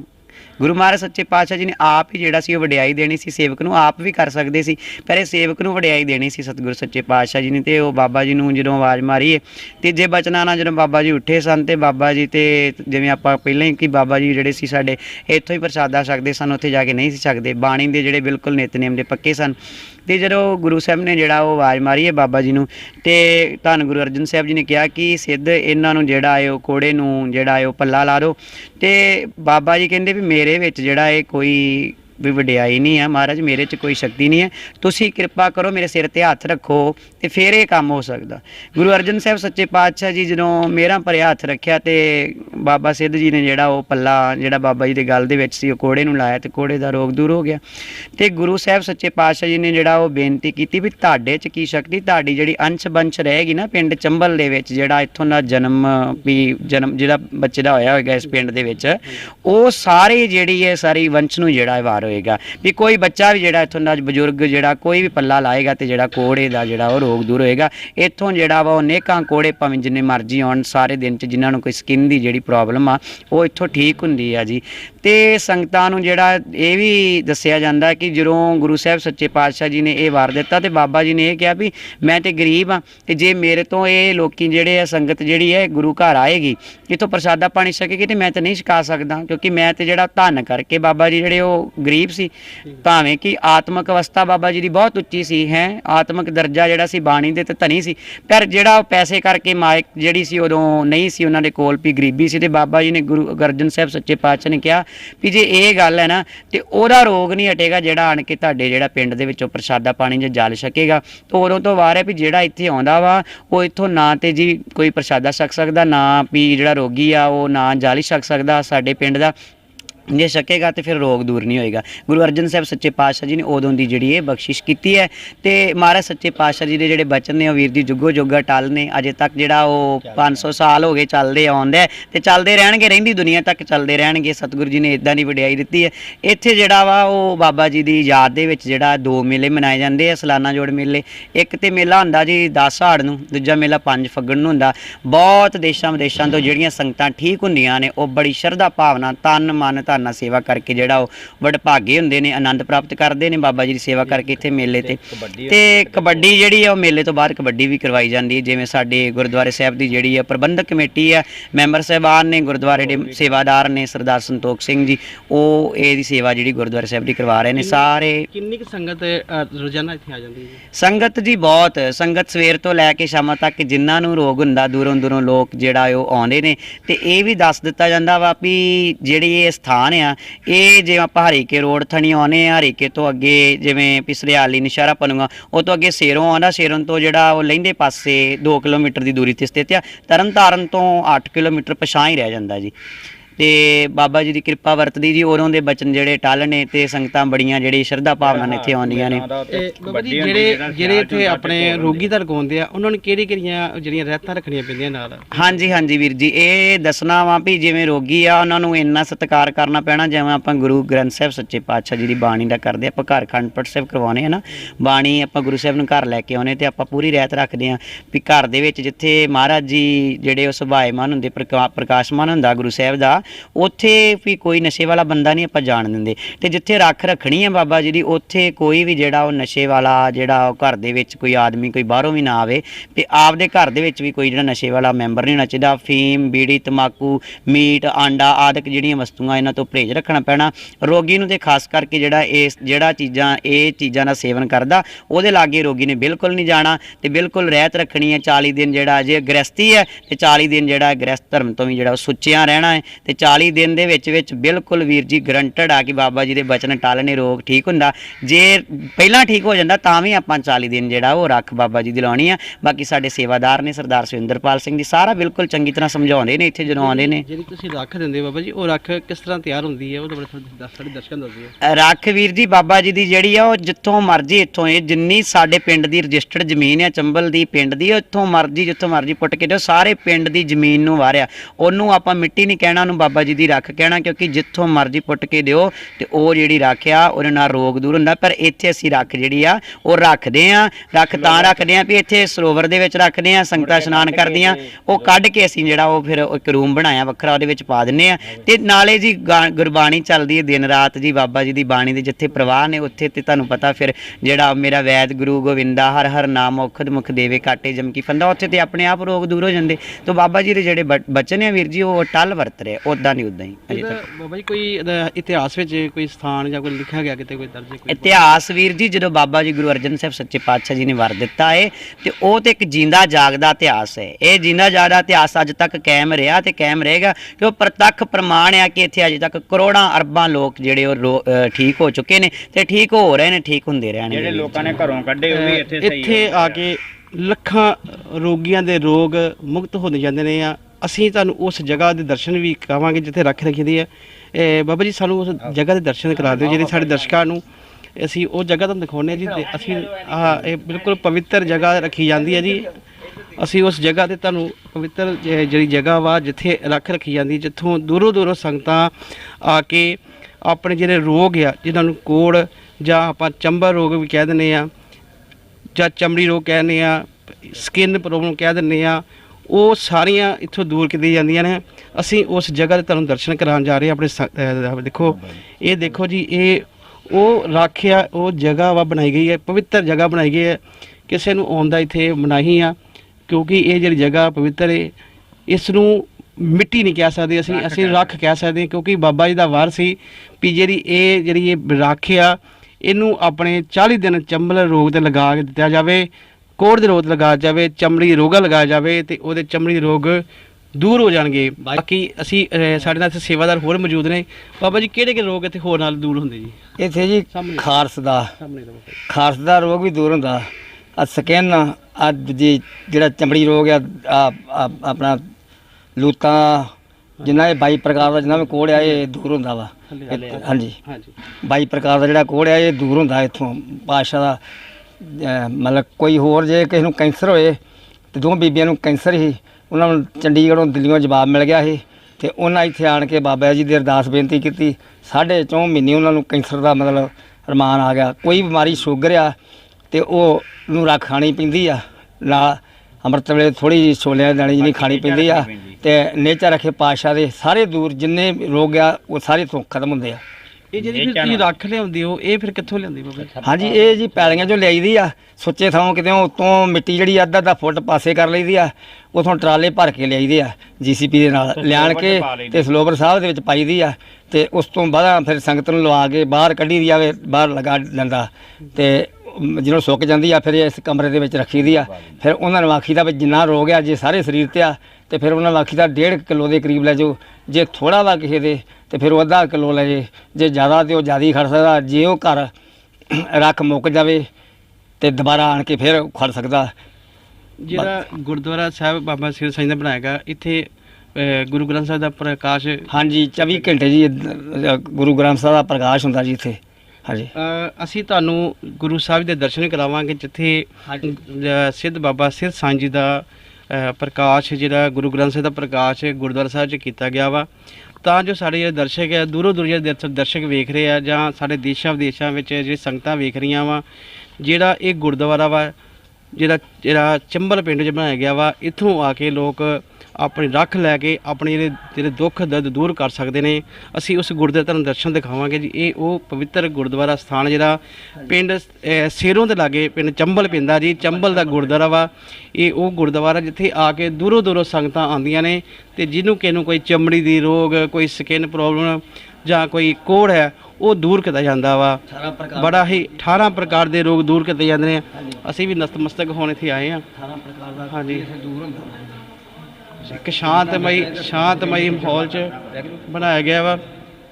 ਗੁਰੂ ਮਹਾਰਾਜ ਸੱਚੇ ਪਾਤਸ਼ਾਹ ਜੀ ਨੇ ਆਪ ਹੀ ਜਿਹੜਾ ਸੀ ਉਹ ਵਡਿਆਈ ਦੇਣੀ ਸੀ, ਸੇਵਕ ਨੂੰ ਆਪ ਵੀ ਕਰ ਸਕਦੇ ਸੀ, ਪਰ ਇਹ ਸੇਵਕ ਨੂੰ ਵਡਿਆਈ ਦੇਣੀ ਸੀ ਸਤਿਗੁਰੂ ਸੱਚੇ ਪਾਤਸ਼ਾਹ ਜੀ ਨੇ ਤੇ ਉਹ ਬਾਬਾ ਜੀ ਨੂੰ ਜਦੋਂ ਆਵਾਜ਼ ਮਾਰੀ ਹੈ ਤੀਜੇ ਬਚਨਾਂ ਨਾਲ ਜਦੋਂ ਬਾਬਾ ਜੀ ਉੱਠੇ ਸਨ ਤੇ ਬਾਬਾ ਜੀ ਤੇ ਜਿਵੇਂ ਆਪਾਂ ਪਹਿਲਾਂ ਹੀ ਕਿ ਬਾਬਾ ਜੀ ਜਿਹੜੇ ਸੀ ਸਾਡੇ ਇੱਥੋਂ ਹੀ ਪ੍ਰਸ਼ਾਦਾ ਸਕਦੇ ਸਨ, ਉੱਥੇ ਜਾ ਕੇ ਨਹੀਂ ਸੀ ਸਕਦੇ ਬਾਣੀ ਦੇ ਜਿਹੜੇ ਬਿਲਕੁਲ ਨਿਤਨੇਮ ਦੇ ਪੱਕੇ ਸਨ ਤੇ ਜਦੋਂ ਗੁਰੂ ਸਾਹਿਬ ਨੇ ਜਿਹੜਾ ਉਹ ਆਵਾਜ਼ ਮਾਰੀ ਹੈ ਬਾਬਾ ਜੀ ਨੂੰ, ਤੇ ਧੰਨ ਗੁਰੂ ਅਰਜਨ ਸਾਹਿਬ ਜੀ ਨੇ ਕਿਹਾ ਕਿ ਸਿੱਧ ਇਹਨਾਂ ਨੂੰ ਜਿਹੜਾ ਹੈ ਉਹ ਕੋੜੇ ਨੂੰ ਜਿਹੜਾ ਹੈ ਉਹ ਪੱਲਾ ਲਾ ਦਿਓ। ਤੇ ਬਾਬਾ ਜੀ ਕਹਿੰਦੇ ਵੀ ਮੇਰੇ ਵਿੱਚ ਜਿਹੜਾ ਹੈ ਕੋਈ ਵੀ ਵਡਿਆਈ ਨਹੀਂ ਹੈ ਮਹਾਰਾਜ, ਮੇਰੇ 'ਚ ਕੋਈ ਸ਼ਕਤੀ ਨਹੀਂ ਹੈ। ਤੁਸੀਂ ਕਿਰਪਾ ਕਰੋ, ਮੇਰੇ ਸਿਰ ਤੇ ਹੱਥ ਰੱਖੋ ਤੇ ਫਿਰ ਇਹ ਕੰਮ ਹੋ ਸਕਦਾ। ਗੁਰੂ ਅਰਜਨ ਸਾਹਿਬ ਸੱਚੇ ਪਾਤਸ਼ਾਹ ਜੀ ਜਦੋਂ ਮੇਰਾ ਭਰਿਆ ਹੱਥ ਰੱਖਿਆ ਤੇ ਬਾਬਾ ਸਿੱਧ ਜੀ ਨੇ ਜਿਹੜਾ ਉਹ ਪੱਲਾ, ਜਿਹੜਾ ਬਾਬਾ ਜੀ ਦੇ ਗਲ ਦੇ ਵਿੱਚ ਸੀ, ਉਹ ਕੋੜੇ ਨੂੰ ਲਾਇਆ ਤੇ ਕੋੜੇ ਦਾ ਰੋਗ ਦੂਰ ਹੋ ਗਿਆ। ਤੇ ਗੁਰੂ ਸਾਹਿਬ ਸੱਚੇ ਪਾਤਸ਼ਾਹ ਜੀ ਨੇ ਜਿਹੜਾ ਉਹ ਬੇਨਤੀ ਕੀਤੀ ਵੀ ਤੁਹਾਡੇ 'ਚ ਕੀ ਸ਼ਕਤੀ, ਤੁਹਾਡੀ ਜਿਹੜੀ ਅੰਸ਼ ਬੰਸ਼ ਰਹੇਗੀ ਨਾ ਪਿੰਡ ਚੰਬਲ ਦੇ ਵਿੱਚ, ਜਿਹੜਾ ਇੱਥੋਂ ਦਾ ਜਨਮ ਵੀ ਜਨਮ ਜਿਹੜਾ ਬੱਚੇ ਦਾ ਹੋਇਆ ਹੋਏਗਾ ਇਸ ਪਿੰਡ ਦੇ ਵਿੱਚ, ਉਹ ਸਾਰੇ ਜਿਹੜੀ ਹੈ ਸਾਰੀ ਵੰਸ਼ ਨੂੰ ਜਿਹੜਾ ਹੈ ਵਾਰ ਹੋਏਗਾ। ਵੀ ਕੋਈ ਬੱਚਾ ਵੀ ਜਿਹੜਾ ਇੱਥੋਂ ਦਾ ਬਜ਼ੁਰਗ ਜਿਹੜਾ ਕੋਈ ਵੀ ਪੱਲਾ ਲਾਏਗਾ ਤੇ ਜਿਹੜਾ ਕੋੜੇ ਦਾ ਜਿਹੜਾ ਉਹ ਰੋਗ ਦੂਰ ਹੋਏਗਾ, ਇੱਥੋਂ ਜਿਹੜਾ ਵਾ ਉਹ ਨੇਕਾਂ ਕੋੜੇ ਭਾਵੇਂ ਜਿੰਨੇ ਮਰਜ਼ੀ ਆਉਣ, ਸਾਰੇ ਦਿਨ ਚ ਜਿਨ੍ਹਾਂ ਨੂੰ ਕੋਈ ਸਕਿਨ ਦੀ ਜਿਹੜੀ ਪ੍ਰੋਬਲਮ ਆ, ਉਹ ਇੱਥੋਂ ਠੀਕ ਹੁੰਦੀ ਆ ਜੀ। ਤੇ ਸੰਗਤਾਂ ਨੂੰ ਜਿਹੜਾ ਇਹ ਵੀ ਦੱਸਿਆ ਜਾਂਦਾ ਕਿ ਜਦੋਂ ਗੁਰੂ ਸਾਹਿਬ ਸੱਚੇ ਪਾਤਸ਼ਾਹ ਜੀ ਨੇ ਇਹ ਵਾਰ ਦਿੱਤਾ ਤੇ ਬਾਬਾ ਜੀ ਨੇ ਇਹ ਕਿਹਾ ਵੀ ਮੈਂ ਤੇ ਗਰੀਬ ਆ ਤੇ ਜੇ ਮੇਰੇ ਤੋਂ ਇਹ ਲੋਕੀ ਜਿਹੜੇ ਆ ਸੰਗਤ ਜਿਹੜੀ ਹੈ ਗੁਰੂ ਘਰ ਆਏਗੀ, ਇਥੋਂ ਪ੍ਰਸਾਦਾ ਪਾਣੀ ਛਕੇਗੀ ਤੇ ਮੈਂ ਤੇ ਨਹੀਂ ਛਕਾ ਸਕਦਾ ਕਿਉਂਕਿ ਮੈਂ ਤੇ ਜਿਹੜਾ ਧੰਨ ਕਰਕੇ ਬਾਬਾ ਜੀ ਜਿਹੜੇ ਉਹ ਗਰੀਬ ਸੀ। ਭਾਵੇਂ ਕਿ ਆਤਮਿਕ ਅਵਸਥਾ ਬਾਬਾ ਜੀ ਦੀ ਬਹੁਤ ਉੱਚੀ ਸੀ, ਹੈ, ਆਤਮਿਕ ਦਰਜਾ ਜਿਹੜਾ ਸੀ ਬਾਣੀ ਦੇ ਤੇ ਧਨੀ ਸੀ। ਪਰ ਜਿਹੜਾ ਉਹ ਪੈਸੇ ਕਰਕੇ ਮਾਇਕ ਜਿਹੜੀ ਸੀ ਉਦੋਂ ਨਹੀਂ ਸੀ ਉਹਨਾਂ ਦੇ ਕੋਲ, ਵੀ ਗਰੀਬੀ ਸੀ ਤੇ ਬਾਬਾ ਜੀ ਨੇ ਗੁਰੂ ਗਰਜਨ ਸਾਹਿਬ ਸੱਚੇ ਪਾਤਸ਼ਾਹ ਨੇ ਕਿਹਾ ਵੀ ਜੇ ਇਹ ਗੱਲ ਹੈ ਨਾ, ਤੇ ਉਹਦਾ ਰੋਗ ਨਹੀਂ ਹਟੇਗਾ ਜਿਹੜਾ ਆਣ ਕੇ ਤੁਹਾਡੇ ਜਿਹੜਾ ਪਿੰਡ ਦੇ ਵਿੱਚੋਂ ਪ੍ਰਸ਼ਾਦਾ ਪਾਣੀ ਜਾਂ ਜਲ ਛਕੇਗਾ। ਤਾਂ ਉਦੋਂ ਤੋਂ ਵਾਰ ਹੈ ਵੀ ਜਿਹੜਾ ਇੱਥੇ ਆਉਂਦਾ ਵਾ, ਉਹ ਇੱਥੋਂ ਨਾ ਤੇ ਜੀ ਕੋਈ ਪ੍ਰਸ਼ਾਦਾ ਛਕ ਸਕਦਾ, ਨਾ ਵੀ ਜਿਹੜਾ ਰੋਗੀ ਆ, ਉਹ ਨਾ ਜਲ ਹੀ ਛਕ ਸਕਦਾ ਸਾਡੇ ਪਿੰਡ ਦਾ। ਜੇ ਛਕੇਗਾ ਤੇ ਫਿਰ ਰੋਗ ਦੂਰ ਨਹੀਂ ਹੋਏਗਾ। ਗੁਰੂ ਅਰਜਨ ਸਾਹਿਬ ਸੱਚੇ ਪਾਤਸ਼ਾਹ ਜੀ ਨੇ ਉਦੋਂ ਦੀ ਜਿਹੜੀ ਇਹ ਬਖਸ਼ਿਸ਼ ਕੀਤੀ ਹੈ ਤੇ ਮਹਾਰਾਜ ਸੱਚੇ ਪਾਤਸ਼ਾਹ ਜੀ ਦੇ ਜਿਹੜੇ ਬਚਨ ਨੇ ਉਹ ਵੀਰ ਜੀ ਜੁਗੋ ਜੋਗਾ ਟਲ ਨੇ। ਅਜੇ ਤੱਕ ਜਿਹੜਾ ਉਹ 500 ਸਾਲ ਹੋ ਗਏ ਚੱਲਦੇ ਆਉਂਦੇ ਤੇ ਚੱਲਦੇ ਰਹਿਣਗੇ ਰਹਿੰਦੀ ਦੁਨੀਆ ਤੱਕ ਚੱਲਦੇ ਰਹਿਣਗੇ। ਸਤਿਗੁਰੂ ਜੀ ਨੇ ਇਦਾਂ ਦੀ ਵਡਿਆਈ ਦਿੱਤੀ ਹੈ। ਇੱਥੇ ਜਿਹੜਾ ਵਾ ਉਹ ਬਾਬਾ ਜੀ ਦੀ ਯਾਦ ਦੇ ਵਿੱਚ ਜਿਹੜਾ ਦੋ ਮੇਲੇ ਮਨਾਏ ਜਾਂਦੇ ਆ ਸਾਲਾਨਾ ਜੋੜ ਮੇਲੇ। ਇੱਕ ਤੇ ਮੇਲਾ ਹੁੰਦਾ ਜੀ 10 ਹਾੜ ਨੂੰ ਦੂਜਾ ਮੇਲਾ 5 ਫੱਗਣ ਨੂੰ ਹੁੰਦਾ। ਬਹੁਤ ਦੇਸ਼ਾਂ ਵਿਦੇਸ਼ਾਂ ਤੋਂ ਜਿਹੜੀਆਂ ਸੰਗਤਾਂ ਠੀਕ ਹੁੰਦੀਆਂ ਨੇ ਉਹ ਬੜੀ ਸ਼ਰਧਾ ਭਾਵਨਾ ਤਨ ਮਨ ਧਨ ਨਾਲ ਸੇਵਾ ਕਰਕੇ ਜਿਹੜਾ ਉਹ ਵਡਭਾਗੇ ਹੁੰਦੇ ਨੇ ਆਨੰਦ ਪ੍ਰਾਪਤ ਕਰਦੇ ਨੇ ਬਾਬਾ ਜੀ ਦੀ ਸੇਵਾ ਕਰਕੇ ਇੱਥੇ ਮੇਲੇ ਤੇ। ਤੇ ਕਬੱਡੀ ਜਿਹੜੀ ਆ ਉਹ ਮੇਲੇ ਤੋਂ ਬਾਅਦ ਕਬੱਡੀ ਵੀ ਕਰਵਾਈ ਜਾਂਦੀ ਹੈ ਜਿਵੇਂ ਸਾਡੇ ਗੁਰਦੁਆਰੇ ਸਾਹਿਬ ਦੀ ਜਿਹੜੀ ਆ ਪ੍ਰਬੰਧਕ ਕਮੇਟੀ ਆ ਮੈਂਬਰ ਸਾਹਿਬਾਨ ਨੇ ਗੁਰਦੁਆਰੇ ਦੇ ਸੇਵਾਦਾਰ ਨੇ ਸਰਦਾਰ ਸੰਤੋਖ ਸਿੰਘ ਜੀ ਉਹ ਇਹਦੀ ਸੇਵਾ ਜਿਹੜੀ ਗੁਰਦੁਆਰੇ ਸਾਹਿਬ ਦੀ ਕਰਵਾ ਰਹੇ ਨੇ ਸਾਰੇ ਕਿੰਨੀ ਕੁ ਸੰਗਤ ਰੋਜ਼ਾਨਾ ਇੱਥੇ ਆ ਜਾਂਦੀ ਹੈ ਜੀ? ਸੰਗਤ ਜੀ ਬਹੁਤ ਸੰਗਤ ਸਵੇਰ ਤੋਂ ਲੈ ਕੇ ਸ਼ਾਮਾਂ ਤੱਕ ਜਿਨ੍ਹਾਂ ਨੂੰ ਰੋਗ ਹੁੰਦਾ ਦੂਰੋਂ ਦੂਰੋਂ ਲੋਕ ਜਿਹੜਾ ਉਹ ਆਉਂਦੇ ਨੇ ਤੇ ਇਹ ਵੀ ਦੱਸ ਦਿੱਤਾ ਜਾਂਦਾ ਵਾ ਵੀ ਜਿਹੜੀ ਇਹ ਸਥਾਨ ਆ। ਇਹ ਜਿਵੇਂ ਆਪਾਂ ਹਰੀਕੇ ਰੋਡ ਥਣੀ ਆਉਨੇ ਆ, ਹਰੀਕੇ ਤੋਂ ਅੱਗੇ ਜਿਵੇਂ ਪਿਸਰਿਆਲੀ ਨਿਸ਼ਾਰਾ ਪਨੂਗਾ ਉਹ ਤੋਂ ਅੱਗੇ ਸੇਰੋਂ ਆਉਂਦਾ, ਸੇਰੋਂ ਤੋਂ ਜਿਹੜਾ ਉਹ ਲਹਿੰਦੇ ਪਾਸੇ 2 ਕਿਲੋਮੀਟਰ ਦੀ ਦੂਰੀ ਤੇ ਸਥਿਤ ਆ, ਤਰਨਤਾਰਨ ਤੋਂ 8 ਕਿਲੋਮੀਟਰ ਪਛਾਂ ਹੀ ਰਹਿ ਜਾਂਦਾ ਜੀ। ਤੇ ਬਾਬਾ ਜੀ ਦੀ ਕਿਰਪਾ ਵਰਤਦੀ ਜੀ ਉਰੋਂ ਦੇ ਬਚਨ ਜਿਹੜੇ ਟਲ ਨੇ ਤੇ ਸੰਗਤਾਂ ਬੜੀਆਂ ਜਿਹੜੀ ਸ਼ਰਧਾ ਭਾਵਨਾ ਨਾਲ ਇੱਥੇ ਆਉਂਦੀਆਂ ਨੇ। ਇਹ ਬਾਬਾ ਜੀ ਜਿਹੜੇ ਜਿਹੜੇ ਇੱਥੇ ਆਪਣੇ ਰੋਗੀ ਦਾ ਲਗਾਉਂਦੇ ਆ ਉਹਨਾਂ ਨੂੰ ਕਿਹੜੀ ਕਿਹੜੀਆਂ ਜਿਹੜੀਆਂ ਰਹਿਤਾਂ ਰੱਖਣੀਆਂ ਪੈਂਦੀਆਂ ਨਾਲ? ਹਾਂਜੀ ਹਾਂਜੀ ਵੀਰ ਜੀ ਇਹ ਦੱਸਣਾ ਵਾ ਵੀ ਜਿਵੇਂ ਰੋਗੀ ਆ ਉਹਨਾਂ ਨੂੰ ਇੰਨਾ ਸਤਿਕਾਰ ਕਰਨਾ ਪੈਣਾ ਜਿਵੇਂ ਆਪਾਂ ਗੁਰੂ ਗ੍ਰੰਥ ਸਾਹਿਬ ਸੱਚੇ ਪਾਤਸ਼ਾਹ ਜੀ ਦੀ ਬਾਣੀ ਦਾ ਕਰਦੇ ਆਪਾਂ ਘਰ ਖੰਡ ਪਾਠ ਸਾਹਿਬ ਕਰਵਾਉਨੇ ਆ ਨਾ ਬਾਣੀ ਆਪਾਂ ਗੁਰੂ ਸਾਹਿਬ ਨੂੰ ਘਰ ਲੈ ਕੇ ਆਉਨੇ ਤੇ ਆਪਾਂ ਪੂਰੀ ਰਹਿਤ ਰੱਖਦੇ ਆ ਵੀ ਘਰ ਦੇ ਵਿੱਚ ਜਿੱਥੇ ਮਹਾਰਾਜ ਜੀ ਜਿਹੜੇ ਉਹ ਸੁਭਾਏਮਾਨ ਹੁੰਦੇ ਪ੍ਰਕਾ- ਪ੍ਰਕਾਸ਼ਮਾਨ ਹੁੰਦਾ ਗੁਰੂ ਸਾਹਿਬ ਦਾ ਉੱਥੇ ਵੀ ਕੋਈ ਨਸ਼ੇ ਵਾਲਾ ਬੰਦਾ ਨਹੀਂ ਆਪਾਂ ਜਾਣ ਦਿੰਦੇ। ਤੇ ਜਿੱਥੇ ਰੱਖ ਰੱਖਣੀ ਹੈ ਬਾਬਾ ਜੀ ਦੀ, ਉੱਥੇ ਕੋਈ ਵੀ ਜਿਹੜਾ ਉਹ ਨਸ਼ੇ ਵਾਲਾ, ਜਿਹੜਾ ਉਹ ਘਰ ਦੇ ਵਿੱਚ ਕੋਈ ਆਦਮੀ ਕੋਈ ਬਾਹਰੋਂ ਵੀ ਨਾ ਆਵੇ, ਤੇ ਆਪਦੇ ਘਰ ਦੇ ਵਿੱਚ ਵੀ ਕੋਈ ਜਿਹੜਾ ਨਸ਼ੇ ਵਾਲਾ ਮੈਂਬਰ ਨਹੀਂ ਹੋਣਾ ਚਾਹੀਦਾ। ਫੀਮ, ਬੀੜੀ, ਤਮਾਕੂ, ਮੀਟ, ਆਂਡਾ ਆਦਿਕ ਜਿਹੜੀਆਂ ਵਸਤੂਆਂ ਇਹਨਾਂ ਤੋਂ ਪਰਹੇਜ਼ ਰੱਖਣਾ ਪੈਣਾ। ਰੋਗੀ ਨੂੰ ਤੇ ਖਾਸ ਕਰਕੇ ਜਿਹੜਾ ਇਸ, ਜਿਹੜਾ ਚੀਜ਼ਾਂ, ਇਹ ਚੀਜ਼ਾਂ ਦਾ ਸੇਵਨ ਕਰਦਾ, ਉਹਦੇ ਲਾਗੇ ਰੋਗੀ ਨੇ ਬਿਲਕੁਲ ਨਹੀਂ ਜਾਣਾ। ਤੇ ਬਿਲਕੁਲ ਰਹਿਤ ਰੱਖਣੀ ਹੈ। 40 ਦਿਨ ਜਿਹੜਾ ਜੇ ਗ੍ਰਸਤੀ ਹੈ, ਤੇ 40 ਦਿਨ ਜਿਹੜਾ ਗ੍ਰਸਤ ਧਰਮ ਤੋਂ ਵੀ ਜਿਹੜਾ ਉਹ ਸੁੱਚਿਆ ਰਹਿਣਾ ਹੈ, ਤੇ 40 ਦਿਨ ਦੇ ਵਿੱਚ ਵਿੱਚ ਬਿਲਕੁਲ ਵੀਰ ਜੀ ਗਰੰਟਡ ਆ ਕਿ ਬਾਬਾ ਜੀ ਦੇ ਬਚਨ ਟਾਲਣੇ ਰੋਗ ਠੀਕ ਹੁੰਦਾ। ਜੇ ਪਹਿਲਾਂ ਠੀਕ ਹੋ ਜਾਂਦਾ ਤਾਂ ਵੀ ਆਪਾਂ 40 ਦਿਨ ਜਿਹੜਾ ਉਹ ਰੱਖ ਬਾਬਾ ਜੀ ਦੀ ਲਾਉਣੀ ਆ। ਬਾਕੀ ਸਾਡੇ ਸੇਵਾਦਾਰ ਨੇ ਸਰਦਾਰ ਸੁਰਿੰਦਰਪਾਲ ਸਿੰਘ ਜੀ ਸਾਰਾ ਬਿਲਕੁਲ ਚੰਗੀ ਤਰ੍ਹਾਂ ਸਮਝਾਉਂਦੇ ਨੇ ਇੱਥੇ ਜਦੋਂ ਆਉਂਦੇ ਨੇ। ਜਿਹੜੀ ਤੁਸੀਂ ਰੱਖ ਦਿੰਦੇ ਬਾਬਾ ਜੀ ਉਹ ਰੱਖ ਕਿਸ ਤਰ੍ਹਾਂ ਤਿਆਰ ਹੁੰਦੀ ਹੈ? ਬਾਰੇ ਥੋੜ੍ਹਾ ਦੱਸ ਸਾਡੇ ਦਰਸ਼ਕਾਂ ਨੂੰ ਦੱਸਿਓ ਰੱਖ ਵੀਰ ਜੀ ਬਾਬਾ ਜੀ ਦੀ ਜਿਹੜੀ ਆ ਉਹ ਜਿੱਥੋਂ ਮਰਜ਼ੀ ਇੱਥੋਂ ਇਹ ਜਿੰਨੀ ਸਾਡੇ ਪਿੰਡ ਦੀ ਰਜਿਸਟਰਡ ਜ਼ਮੀਨ ਆ ਚੰਬਲ ਦੀ ਪਿੰਡ ਦੀ ਉਹ ਇੱਥੋਂ ਮਰਜ਼ੀ ਜਿੱਥੋਂ ਮਰਜ਼ੀ ਪੁੱਟ ਕੇ ਦਿਓ ਸਾਰੇ ਪਿੰਡ ਦੀ ਜ਼ਮੀਨ ਨੂੰ ਵਾਰਿਆ। ਉਹਨੂੰ ਆਪਾਂ ਮਿੱਟੀ ਨਹੀਂ ਕਹਿਣਾ ਉਹਨੂੰ ਬਾਬਾ ਜੀ ਦੀ ਰੱਖ ਕਹਿਣਾ ਕਿਉਂਕਿ ਜਿੱਥੋਂ ਮਰਜ਼ੀ ਪੁੱਟ ਕੇ ਦਿਓ ਤੇ ਉਹ ਜਿਹੜੀ ਰੱਖ ਆ ਉਹਦੇ ਨਾਲ ਰੋਗ ਦੂਰ ਹੁੰਦਾ ਪਰ ਇੱਥੇ ਅਸੀਂ ਰੱਖ ਜਿਹੜੀ ਆ ਉਹ ਰੱਖਦੇ ਆ। ਰੱਖ ਤਾਂ ਰੱਖਦੇ ਆ ਵੀ ਇੱਥੇ ਸਰੋਵਰ ਦੇ ਵਿੱਚ ਰੱਖਦੇ ਆ ਸੰਗਤਾਂ ਇਸ਼ਨਾਨ ਕਰਦੀਆਂ ਉਹ ਕੱਢ ਕੇ ਅਸੀਂ ਜਿਹੜਾ ਉਹ ਫਿਰ ਇੱਕ ਰੂਮ ਬਣਾਇਆ ਵੱਖਰਾ ਉਹਦੇ ਵਿੱਚ ਪਾ ਦਿੰਨੇ ਆ। ਤੇ ਨਾਲੇ ਜੀ ਗੁਰਬਾਣੀ ਚੱਲਦੀ ਹੈ ਦਿਨ ਰਾਤ ਜੀ ਬਾਬਾ ਜੀ ਦੀ ਬਾਣੀ ਦੇ ਜਿੱਥੇ ਪ੍ਰਵਾਹ ਨੇ ਉੱਥੇ ਤੇ ਤੁਹਾਨੂੰ ਪਤਾ ਫਿਰ ਜਿਹੜਾ ਮੇਰਾ ਵੈਦ ਗੁਰੂ ਗੋਵਿੰਦਾ ਹਰ ਹਰ ਨਾਮ ਔਖਦ ਮੁਖ ਦੇਵੇ ਕਾਟੇ ਜਮਕੀ ਫੰਦਾ ਉੱਥੇ ਤੇ ਆਪਣੇ ਆਪ ਰੋਗ ਦੂਰ ਹੋ ਜਾਂਦੇ। ਤੋਂ ਬਾਬਾ ਜੀ ਦੇ ਜਿਹੜੇ ਬਚਨ ਆ ਵੀਰ ਜੀ ਉਹ ਟਲ ਵਰਤ ਰਹੇ ਉਦਾਂ ਨਹੀਂ ਉਦਾਂ ਹੀ ਅਜੇ ਤੱਕ। ਬਾਬਾ ਜੀ ਕੋਈ ਇਹਦਾ ਇਤਿਹਾਸ ਵਿੱਚ ਕੋਈ ਸਥਾਨ ਜਾਂ ਕੋਈ ਲਿਖਿਆ ਗਿਆ ਕਿਤੇ ਕੋਈ ਦਰਜ ਕੋਈ ਇਤਿਹਾਸ ਵੀਰ ਜੀ ਜਦੋਂ ਬਾਬਾ ਜੀ ਗੁਰੂ ਅਰਜਨ ਸਾਹਿਬ ਸੱਚੇ ਪਾਤਸ਼ਾਹ ਜੀ ਨੇ ਵਰ ਦਿੱਤਾ ਏ ਤੇ ਉਹ ਤੇ ਇੱਕ ਜਿੰਦਾ ਜਾਗਦਾ ਇਤਿਹਾਸ ਹੈ ਇਹ ਜਿੰਦਾ ਜਾਗਦਾ ਇਤਿਹਾਸ ਅੱਜ ਤੱਕ ਕਾਇਮ ਰਿਹਾ ਤੇ ਕਾਇਮ ਰਹੇਗਾ ਕਿ ਉਹ ਪ੍ਰਤੱਖ ਪ੍ਰਮਾਣ ਆ ਕਿ ਇੱਥੇ ਅਜੇ ਤੱਕ ਕਰੋੜਾਂ ਅਰਬਾਂ ਲੋਕ ਜਿਹੜੇ ਉਹ ਠੀਕ ਹੋ ਚੁੱਕੇ ਨੇ ਤੇ ਠੀਕ ਹੋ ਰਹੇ ਨੇ ਠੀਕ ਹੁੰਦੇ ਰਹਿਣਗੇ। ਜਿਹੜੇ ਲੋਕਾਂ ਨੇ ਇੱਥੇ ਆ ਕੇ ਲੱਖਾਂ ਰੋਗੀਆਂ ਦੇ ਰੋਗ ਮੁਕਤ ਹੁੰਦੇ ਜਾਂਦੇ ਨੇ ਆ ਅਸੀਂ ਤੁਹਾਨੂੰ ਉਸ ਜਗ੍ਹਾ ਦੇ ਦਰਸ਼ਨ ਵੀ ਕਰਾਵਾਂਗੇ ਜਿੱਥੇ ਰੱਖ ਰੱਖੀ ਦੀ ਹੈ। ਇਹ ਬਾਬਾ ਜੀ, ਸਾਨੂੰ ਉਸ ਜਗ੍ਹਾ ਦੇ ਦਰਸ਼ਨ ਕਰਾ ਦਿਓ ਜਿਹੜੇ ਸਾਡੇ ਦਰਸ਼ਕਾਂ ਨੂੰ। ਅਸੀਂ ਉਹ ਜਗ੍ਹਾ ਤੁਹਾਨੂੰ ਦਿਖਾਉਂਦੇ ਹਾਂ ਜੀ ਤੇ ਅਸੀਂ, ਆਹ, ਇਹ ਬਿਲਕੁਲ ਪਵਿੱਤਰ ਜਗ੍ਹਾ ਰੱਖੀ ਜਾਂਦੀ ਹੈ ਜੀ। ਅਸੀਂ ਉਸ ਜਗ੍ਹਾ ਤੇ ਤੁਹਾਨੂੰ ਪਵਿੱਤਰ ਜਿਹੜੀ ਜਗ੍ਹਾ ਵਾ, ਜਿੱਥੇ ਰੱਖ ਰੱਖੀ ਜਾਂਦੀ ਜਿੱਥੋਂ ਦੂਰੋਂ ਦੂਰੋਂ ਸੰਗਤਾਂ ਆ ਕੇ ਆਪਣੇ ਜਿਹੜੇ ਰੋਗ ਆ, ਜਿਨ੍ਹਾਂ ਨੂੰ ਕੋੜ ਜਾਂ ਆਪਾਂ ਚੰਬਾ ਰੋਗ ਵੀ ਕਹਿ ਦਿੰਦੇ ਆ ਜਾਂ ਚਮੜੀ ਰੋਗ ਕਹਿੰਦੇ ਆ ਸਕਿਨ ਪ੍ਰੋਬਲਮ ਕਹਿ ਦਿੰਦੇ ਆ ਉਹ ਸਾਰੀਆਂ ਇੱਥੋਂ ਦੂਰ ਕੀਤੀ ਜਾਂਦੀਆਂ ਨੇ। ਅਸੀਂ ਉਸ ਜਗ੍ਹਾ ਤੇ ਤੁਹਾਨੂੰ ਦਰਸ਼ਨ ਕਰਾਉਣ ਜਾ ਰਹੇ ਹਾਂ ਆਪਣੇ ਸ- ਅਹ ਦੇਖੋ ਇਹ ਦੇਖੋ ਜੀ ਇਹ ਉਹ ਰਾਖਿਆ ਉਹ ਜਗ੍ਹਾ ਵਾ ਬਣਾਈ ਗਈ ਹੈ ਪਵਿੱਤਰ ਜਗ੍ਹਾ ਬਣਾਈ ਗਈ ਹੈ। ਕਿਸੇ ਨੂੰ ਆਉਣ ਦਾ ਇੱਥੇ ਮਨਾਹੀ ਆ ਕਿਉਂਕਿ ਇਹ ਜਿਹੜੀ ਜਗ੍ਹਾ ਪਵਿੱਤਰ ਹੈ ਇਸ ਨੂੰ ਮਿੱਟੀ ਨਹੀਂ ਕਹਿ ਸਕਦੇ ਅਸੀਂ ਅਸੀਂ ਰੱਖ ਕਹਿ ਸਕਦੇ ਹਾਂ ਕਿਉਂਕਿ ਬਾਬਾ ਜੀ ਦਾ ਵਾਰ ਸੀ ਵੀ ਜਿਹੜੀ ਇਹ ਜਿਹੜੀ ਇਹ ਰੱਖ ਆ ਇਹਨੂੰ ਆਪਣੇ 40 ਦਿਨ ਚੰਬਲ ਰੋਗ ਤੇ ਲਗਾ ਕੇ ਦਿੱਤਾ ਜਾਵੇ। ਕੋੜ ਦੇ ਰੋਗ ਲਗਾਇਆ ਜਾਵੇ ਚਮੜੀ ਰੋਗਾ ਲਗਾਇਆ ਜਾਵੇ ਤੇ ਉਹਦੇ ਚਮੜੀ ਰੋਗ ਦੂਰ ਹੋ ਜਾਣਗੇ। ਬਾਕੀ ਅਸੀਂ ਅਹ, ਸਾਡੇ ਨਾਲ ਇੱਥੇ ਸੇਵਾਦਾਰ ਹੋਰ ਮੌਜੂਦ ਨੇ। ਬਾਬਾ ਜੀ ਕਿਹੜੇ ਕਿਹੜੇ ਰੋਗ ਇੱਥੇ ਹੋਰ ਨਾਲ ਦੂਰ ਹੁੰਦੇ ਜੀ? ਇੱਥੇ ਜੀ ਸਾਹਮਣੇ। ਖਾਰਸ ਦਾ। ਸਾਹਮਣੇ ਖਾਰਸ ਦਾ ਰੋਗ ਵੀ ਦੂਰ ਹੁੰਦਾ। ਆ ਸਕਿਨ ਆ ਦੂਜੀ ਜਿਹੜਾ ਚਮੜੀ ਰੋਗ ਆ ਆ- ਆ- ਆਪਣਾ ਲੂਤਾਂ ਜਿੰਨਾ ਇਹ 22 ਪ੍ਰਕਾਰ ਦਾ ਜਿੰਨਾ ਵੀ ਕੋੜ ਆ ਇਹ ਦੂਰ ਹੁੰਦਾ ਵਾ। ਥੱਲੇ ਹਾਲੇ ਆ। ਹਾਂਜੀ। ਹਾਂਜੀ। 22 ਪ੍ਰਕਾਰ ਦਾ ਜਿਹੜਾ ਕੋੜ ਆ ਇਹ ਦੂਰ ਹੁੰਦਾ ਇੱਥੋਂ। ਪਾਸ਼ਾ ਦਾ ਮਤਲਬ ਕੋਈ ਹੋਰ ਜੇ ਕਿਸੇ ਨੂੰ ਕੈਂਸਰ ਹੋਏ ਤੇ ਦੋ ਬੀਬੀਆਂ ਨੂੰ ਕੈਂਸਰ ਸੀ ਉਹਨਾਂ ਨੂੰ ਚੰਡੀਗੜ੍ਹੋਂ ਦਿੱਲੀੋਂ ਜਵਾਬ ਮਿਲ ਗਿਆ ਸੀ ਤੇ ਉਹਨਾਂ ਇੱਥੇ ਆਣ ਕੇ ਬਾਬਾ ਜੀ ਦੀ ਅਰਦਾਸ ਬੇਨਤੀ ਕੀਤੀ ਸਾਢੇ ਚੌਂ ਮਹੀਨੇ ਉਹਨਾਂ ਨੂੰ ਕੈਂਸਰ ਦਾ ਮਤਲਬ ਅਰਮਾਨ ਆ ਗਿਆ। ਕੋਈ ਬਿਮਾਰੀ ਸ਼ੂਗਰ ਆ ਤੇ ਉਹ ਨੂੰ ਰੱਖ ਖਾਣੀ ਪੈਂਦੀ ਆ ਨਾਲ ਅੰਮ੍ਰਿਤ ਵੇਲੇ ਥੋੜੀ ਜਿਹੀ ਛੋਲਿਆਂ ਦੀ ਦਾਣੀ ਜਿਹੀ ਖਾਣੀ ਪੈਂਦੀ ਆ ਤੇ ਨੇਚਰ ਰੱਖੇ ਪਾਸ਼ਾ ਦੇ ਸਾਰੇ ਦੂਰ ਜਿੰਨੇ ਰੋਗ ਆ ਉਹ ਸਾਰੇ ਤੋਂ ਖਤਮ ਹੁੰਦੇ ਆ। ਇਹ ਜਿਹੜੀ ਫਿਰ ਤੁਸੀਂ ਰੱਖ ਲਿਆਉਂਦੇ ਹੋ ਇਹ ਫਿਰ ਕਿੱਥੋਂ ਲਿਆਉਂਦੇ ਬਾਬਾ ਜੀ? ਹਾਂਜੀ ਇਹ ਜੀ ਪੈਲੀਆਂ ਚੋਂ ਲਿਆਈਦੀ ਆ ਸੁੱਚੇ ਥਾਂ ਕਿਤੇ ਉਤੋਂ ਮਿੱਟੀ ਜਿਹੜੀ ਅੱਧਾ ਅੱਧਾ ਫੁੱਟ ਪਾਸੇ ਕਰ ਲਈਦੀ ਆ ਉਥੋਂ ਟਰਾਲੇ ਭਰ ਕੇ ਲਿਆਈਦੇ ਆ ਜੀਸੀਪੀ ਦੇ ਨਾਲ ਲਿਆਣ ਕੇ ਤੇ ਸਲੋਵਰ ਸਾਹਿਬ ਦੇ ਵਿੱਚ ਪਾਈਦੀ ਆ ਤੇ ਉਸ ਤੋਂ ਬਾਅਦ ਫਿਰ ਸੰਗਤ ਨੂੰ ਲਵਾ ਕੇ ਬਾਹਰ ਕੱਢੀ ਦੀ ਆਵੇ ਬਾਹਰ ਲਗਾ ਲੈਂਦਾ। ਤੇ ਜਦੋਂ ਸੁੱਕ ਜਾਂਦੀ ਆ ਫਿਰ ਇਸ ਕਮਰੇ ਦੇ ਵਿੱਚ ਰੱਖੀ ਦੀ ਆ। ਫਿਰ ਉਹਨਾਂ ਨੂੰ ਆਖੀਦਾ ਵੀ ਜਿੰਨਾ ਰੋਗ ਆ ਜੇ ਸਾਰੇ ਸਰੀਰ ਤੇ ਆ ਤੇ ਫਿਰ ਉਹਨਾਂ ਨੂੰ ਆਖੀਦਾ 1.5 ਕਿਲੋ ਦੇ ਕਰੀਬ ਲੈ ਜਾਓ। ਜੇ ਥੋੜਾ ਵਾ ਕਿਸੇ ਦੇ ਤੇ ਫਿਰ ਉਹ ਅੱਧਾ ਕਿਲੋ ਲੈ ਜੇ। ਜੇ ਜ਼ਿਆਦਾ ਤੇ ਉਹ ਜ਼ਿਆਦਾ ਹੀ ਖੜ ਸਕਦਾ। ਜੇ ਉਹ ਘਰ ਰੱਖ ਮੁੱਕ ਜਾਵੇ ਤੇ ਦੁਬਾਰਾ ਆਣ ਕੇ ਫਿਰ ਖੜ ਸਕਦਾ। ਜਿਹੜਾ ਗੁਰਦੁਆਰਾ ਸਾਹਿਬ ਬਾਬਾ ਸਿਰ ਸਿੰਘ ਦਾ ਬਣਾਇਆ ਗਿਆ ਇੱਥੇ ਗੁਰੂ ਗ੍ਰੰਥ ਸਾਹਿਬ ਦਾ ਪ੍ਰਕਾਸ਼ ਹਾਂਜੀ 24 ਘੰਟੇ ਜੀ ਗੁਰੂ ਗ੍ਰੰਥ ਸਾਹਿਬ ਦਾ ਪ੍ਰਕਾਸ਼ ਹੁੰਦਾ ਜੀ ਇੱਥੇ। ਹਾਂਜੀ। ਅਸੀਂ ਤੁਹਾਨੂੰ ਗੁਰੂ ਸਾਹਿਬ ਦੇ ਦਰਸ਼ਨ ਕਰਾਵਾਂਗੇ ਜਿੱਥੇ ਸਿੱਧ ਬਾਬਾ ਸਿਰ ਸਾਂਝ ਦਾ ਪ੍ਰਕਾਸ਼ ਜਿਹੜਾ ਗੁਰੂ ਗ੍ਰੰਥ ਸਾਹਿਬ ਦਾ ਪ੍ਰਕਾਸ਼ ਗੁਰਦੁਆਰਾ ਸਾਹਿਬ 'ਚ ਕੀਤਾ ਗਿਆ ਵਾ। ਤਾਂ ਜੋ ਸਾਡੇ ਜਿਹੜੇ ਦਰਸ਼ਕ ਹੈ ਦੂਰੋਂ ਦੂਰੋਂ ਜਿਹੜੇ ਦਰਸ਼ਕ- ਦਰਸ਼ਕ ਵੇਖ ਰਹੇ ਆ ਜਾਂ ਸਾਡੇ ਦੇਸ਼ਾਂ ਵਿਦੇਸ਼ਾਂ ਵਿੱਚ ਜਿਹੜੀ ਸੰਗਤਾਂ ਵੇਖ ਰਹੀਆਂ ਵਾ, ਜਿਹੜਾ ਇਹ ਗੁਰਦੁਆਰਾ ਵਾ, ਜਿਹੜਾ ਜਿਹੜਾ ਚੰਬਲ ਪਿੰਡ 'ਚ ਬਣਾਇਆ ਗਿਆ ਵਾ, ਇੱਥੋਂ ਆ ਕੇ ਲੋਕ ਆਪਣੀ ਰੱਖ ਲੈ ਕੇ ਆਪਣੇ ਜਿਹੜੇ ਜਿਹੜੇ ਦੁੱਖ ਦਰਦ ਦੂਰ ਕਰ ਸਕਦੇ ਨੇ ਅਸੀਂ ਉਸ ਗੁਰਦੁਆਰੇ ਤੁਹਾਨੂੰ ਦਰਸ਼ਨ ਦਿਖਾਵਾਂਗੇ ਜੀ। ਇਹ ਉਹ ਪਵਿੱਤਰ ਗੁਰਦੁਆਰਾ ਸਥਾਨ ਜਿਹੜਾ ਪਿੰਡ ਸੇਰੋਂ ਦੇ ਲਾਗੇ ਪਿੰਡ ਚੰਬਲ ਪੈਂਦਾ ਜੀ। ਚੰਬਲ ਦਾ ਗੁਰਦੁਆਰਾ ਵਾ। ਇਹ ਉਹ ਗੁਰਦੁਆਰਾ ਜਿੱਥੇ ਆ ਕੇ ਦੂਰੋਂ ਦੂਰੋਂ ਸੰਗਤਾਂ ਆਉਂਦੀਆਂ ਨੇ ਤੇ ਜਿਹਨੂੰ ਕਿਸੇ ਨੂੰ ਕੋਈ ਚਮੜੀ ਦੀ ਰੋਗ ਕੋਈ ਸਕਿਨ ਪ੍ਰੋਬਲਮ ਜਾਂ ਕੋਈ ਕੋੜ ਹੈ ਉਹ ਦੂਰ ਕੀਤਾ ਜਾਂਦਾ ਵਾ। ਬੜਾ ਹੀ 18 ਪ੍ਰਕਾਰ ਦੇ ਰੋਗ ਦੂਰ ਕੀਤੇ ਜਾਂਦੇ ਨੇ। ਅਸੀਂ ਵੀ ਨਤਮਸਤਕ ਹੋਣ ਇੱਥੇ ਆਏ ਆ 18 ਪ੍ਰਕਾਰ ਦਾ ਹਾਂਜੀ। ਦੂਰ ਹੁੰਦਾ। ਇੱਕ ਸ਼ਾਂਤਮਈ ਸ਼ਾਂਤਮਈ ਮਾਹੌਲ 'ਚ ਬਣਾਇਆ ਗਿਆ ਵਾ।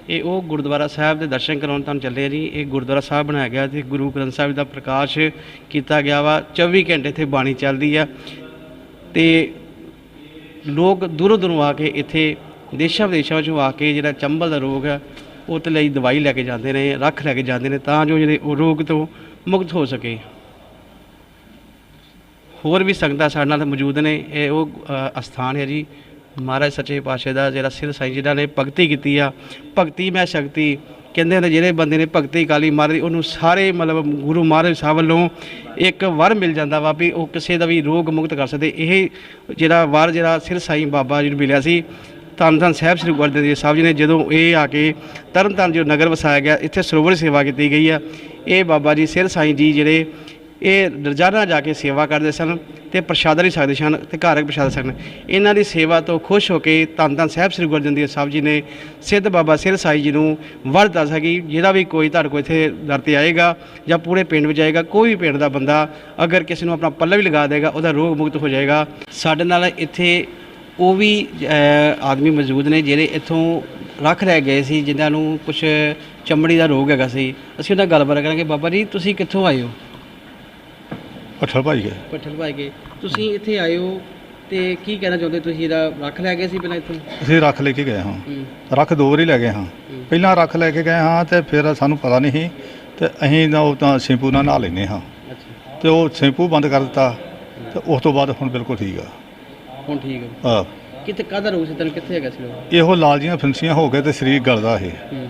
ਇਹ ਉਹ ਗੁਰਦੁਆਰਾ ਸਾਹਿਬ ਦੇ ਦਰਸ਼ਨ ਕਰਾਉਣ ਤੁਹਾਨੂੰ ਚੱਲੇ ਜੀ। ਇਹ ਗੁਰਦੁਆਰਾ ਸਾਹਿਬ ਬਣਾਇਆ ਗਿਆ ਤੇ ਗੁਰੂ ਗ੍ਰੰਥ ਸਾਹਿਬ ਦਾ ਪ੍ਰਕਾਸ਼ ਕੀਤਾ ਗਿਆ ਵਾ। 24 ਘੰਟੇ ਇੱਥੇ ਬਾਣੀ ਚੱਲਦੀ ਆ ਤੇ ਲੋਕ ਦੂਰੋਂ ਦੂਰੋਂ ਆ ਕੇ ਇੱਥੇ, ਦੇਸ਼ਾਂ ਵਿਦੇਸ਼ਾਂ ਵਿੱਚੋਂ ਆ ਕੇ ਜਿਹੜਾ ਚੰਬਲ ਦਾ ਰੋਗ ਹੈ ਉਹ ਤੇ ਲਈ ਦਵਾਈ ਲੈ ਕੇ ਜਾਂਦੇ ਨੇ, ਰੱਖ ਲੈ ਕੇ ਜਾਂਦੇ ਨੇ ਤਾਂ ਜੋ ਜਿਹੜੇ ਉਹ ਰੋਗ ਤੋਂ ਮੁਕਤ ਹੋ ਸਕੇ। ਹੋਰ ਵੀ ਸੰਗਤਾਂ ਸਾਡੇ ਨਾਲ ਮੌਜੂਦ ਨੇ। ਇਹ ਉਹ ਅਸਥਾਨ ਹੈ ਜੀ। ਮਹਾਰਾਜ ਸੱਚੇ ਪਾਤਸ਼ਾਹ ਦਾ ਜਿਹੜਾ ਸਿਰ ਸਾਈ ਜਿਹਨਾਂ ਨੇ ਭਗਤੀ ਕੀਤੀ ਆ। ਭਗਤੀ ਮੈਂ ਸ਼ਕਤੀ ਕਹਿੰਦੇ ਨੇ, ਜਿਹੜੇ ਬੰਦੇ ਨੇ ਭਗਤੀ ਕਾਲੀ ਮਹਾਰਾਜ, ਉਹਨੂੰ ਸਾਰੇ ਮਤਲਬ ਗੁਰੂ ਮਹਾਰਾਜ ਸਾਹਿਬ ਵੱਲੋਂ ਇੱਕ ਵਰ ਮਿਲ ਜਾਂਦਾ ਵਾ ਵੀ ਉਹ ਕਿਸੇ ਦਾ ਵੀ ਰੋਗ ਮੁਕਤ ਕਰ ਸਕਦੇ। ਇਹ ਜਿਹੜਾ ਵਰ, ਜਿਹੜਾ ਸਿਰ ਸਾਈ ਬਾਬਾ ਜੀ ਨੂੰ ਮਿਲਿਆ ਸੀ, ਧੰਨ ਧੰਨ ਸਾਹਿਬ ਸ੍ਰੀ ਗੁਰੂ ਅਰਜਨ ਸਾਹਿਬ ਜੀ ਨੇ, ਜਦੋਂ ਇਹ ਆ ਕੇ ਤਰਨ ਤਾਰਨ ਜੋ ਨਗਰ ਵਸਾਇਆ ਗਿਆ, ਇੱਥੇ ਸਰੋਵਰ ਸੇਵਾ ਕੀਤੀ ਗਈ ਆ। ਇਹ ਬਾਬਾ ਜੀ ਸਿਰ ਸਾਈ ਜੀ ਜਿਹੜੇ ਇਹ ਰੋਜ਼ਾਨਾ ਜਾ ਕੇ ਸੇਵਾ ਕਰਦੇ ਸਨ ਤੇ ਪ੍ਰਸ਼ਾਦਾ ਨਹੀਂ ਸਕਦੇ ਸਨ ਤੇ ਘਰ ਪ੍ਰਸ਼ਾਦ ਸਨ ਇਹਨਾਂ ਦੀ ਸੇਵਾ ਤੋਂ ਖੁਸ਼ ਹੋ ਕੇ ਧੰਨ ਧੰਨ ਸਾਹਿਬ ਸ੍ਰੀ ਗੁਰੂ ਅਰਜਨ ਦੇਵ ਸਾਹਿਬ ਜੀ ਨੇ ਸਿੱਧ ਬਾਬਾ ਸਿਰ ਸਾਈ ਜੀ ਨੂੰ ਵਰ ਦੱਸ ਕਿ ਜਿਹੜਾ ਵੀ ਕੋਈ ਤੁਹਾਡੇ ਕੋਲ ਇੱਥੇ ਦਰ ਤੇ ਆਏਗਾ ਜਾਂ ਪੂਰੇ ਪਿੰਡ ਵਿੱਚ ਆਏਗਾ, ਕੋਈ ਵੀ ਪਿੰਡ ਦਾ ਬੰਦਾ ਅਗਰ ਕਿਸੇ ਨੂੰ ਆਪਣਾ ਪੱਲਾ ਵੀ ਲਗਾ ਦੇਗਾ, ਉਹਦਾ ਰੋਗ ਮੁਕਤ ਹੋ ਜਾਏਗਾ। ਸਾਡੇ ਨਾਲ ਇੱਥੇ ਉਹ ਵੀ ਆਦਮੀ ਮੌਜੂਦ ਨੇ ਜਿਹੜੇ ਇੱਥੋਂ ਰੱਖ ਰਹਿ ਗਏ ਸੀ, ਜਿਨ੍ਹਾਂ ਨੂੰ ਕੁਝ ਚਮੜੀ ਦਾ ਰੋਗ ਹੈਗਾ ਸੀ। ਅਸੀਂ ਉਹਨਾਂ ਨਾਲ ਗੱਲਬਾਤ ਕਰਾਂਗੇ। ਬਾਬਾ ਜੀ, ਤੁਸੀਂ ਕਿੱਥੋਂ ਆਏ ਹੋ? ਪੱਠਲ ਭਾਈ ਗਏ। ਪੱਠਲ ਭਾਈ ਕੇ ਤੁਸੀਂ ਇੱਥੇ ਆਏ ਹੋ ਤੇ ਕੀ ਕਹਿਣਾ ਚਾਹੁੰਦੇ ਤੁਸੀਂ ਇਹਦਾ ਰੱਖ ਲੈ ਗਏ ਸੀ ਪਹਿਲਾਂ ਇੱਥੋਂ? ਅਸੀਂ ਰੱਖ ਲੈ ਕੇ ਗਏ ਹਾਂ। ਹੂੰ। ਰੱਖ ਦੋ ਵਾਰੀ ਲੈ ਗਏ ਹਾਂ। ਪਹਿਲਾਂ ਰੱਖ ਲੈ ਕੇ ਗਏ ਹਾਂ ਤੇ ਫਿਰ ਸਾਨੂੰ ਪਤਾ ਨਹੀਂ ਸੀ ਤੇ ਅਸੀਂ ਨਾ ਉਹ ਤਾਂ ਸ਼ੈਂਪੂ ਨਾਲ ਨਹਾ ਲੈਨੇ ਹਾਂ। ਤੇ ਉਹ ਸ਼ੈਂਪੂ ਬੰਦ ਕਰ ਦਿੱਤਾ ਤੇ ਉਸ ਤੋਂ ਬਾਅਦ ਹੁਣ ਬਿਲਕੁਲ ਠੀਕ ਆ। ਹੁਣ ਠੀਕ ਹੈ। ਆ ਕਿਤੇ ਕਾਹਦਾ ਰੋਗ ਸੀ? ਤੈਨੂੰ ਕਿੱਥੇ ਹੈਗਾ ਸੀ ਉਹ ਇਹੋ ਲਾਲ ਜੀਆਂ ਫਿੰਸੀਆਂ ਹੋ ਗਏ ਤੇ ਸਰੀਰ ਗਲਦਾ ਇਹ ਹੂੰ।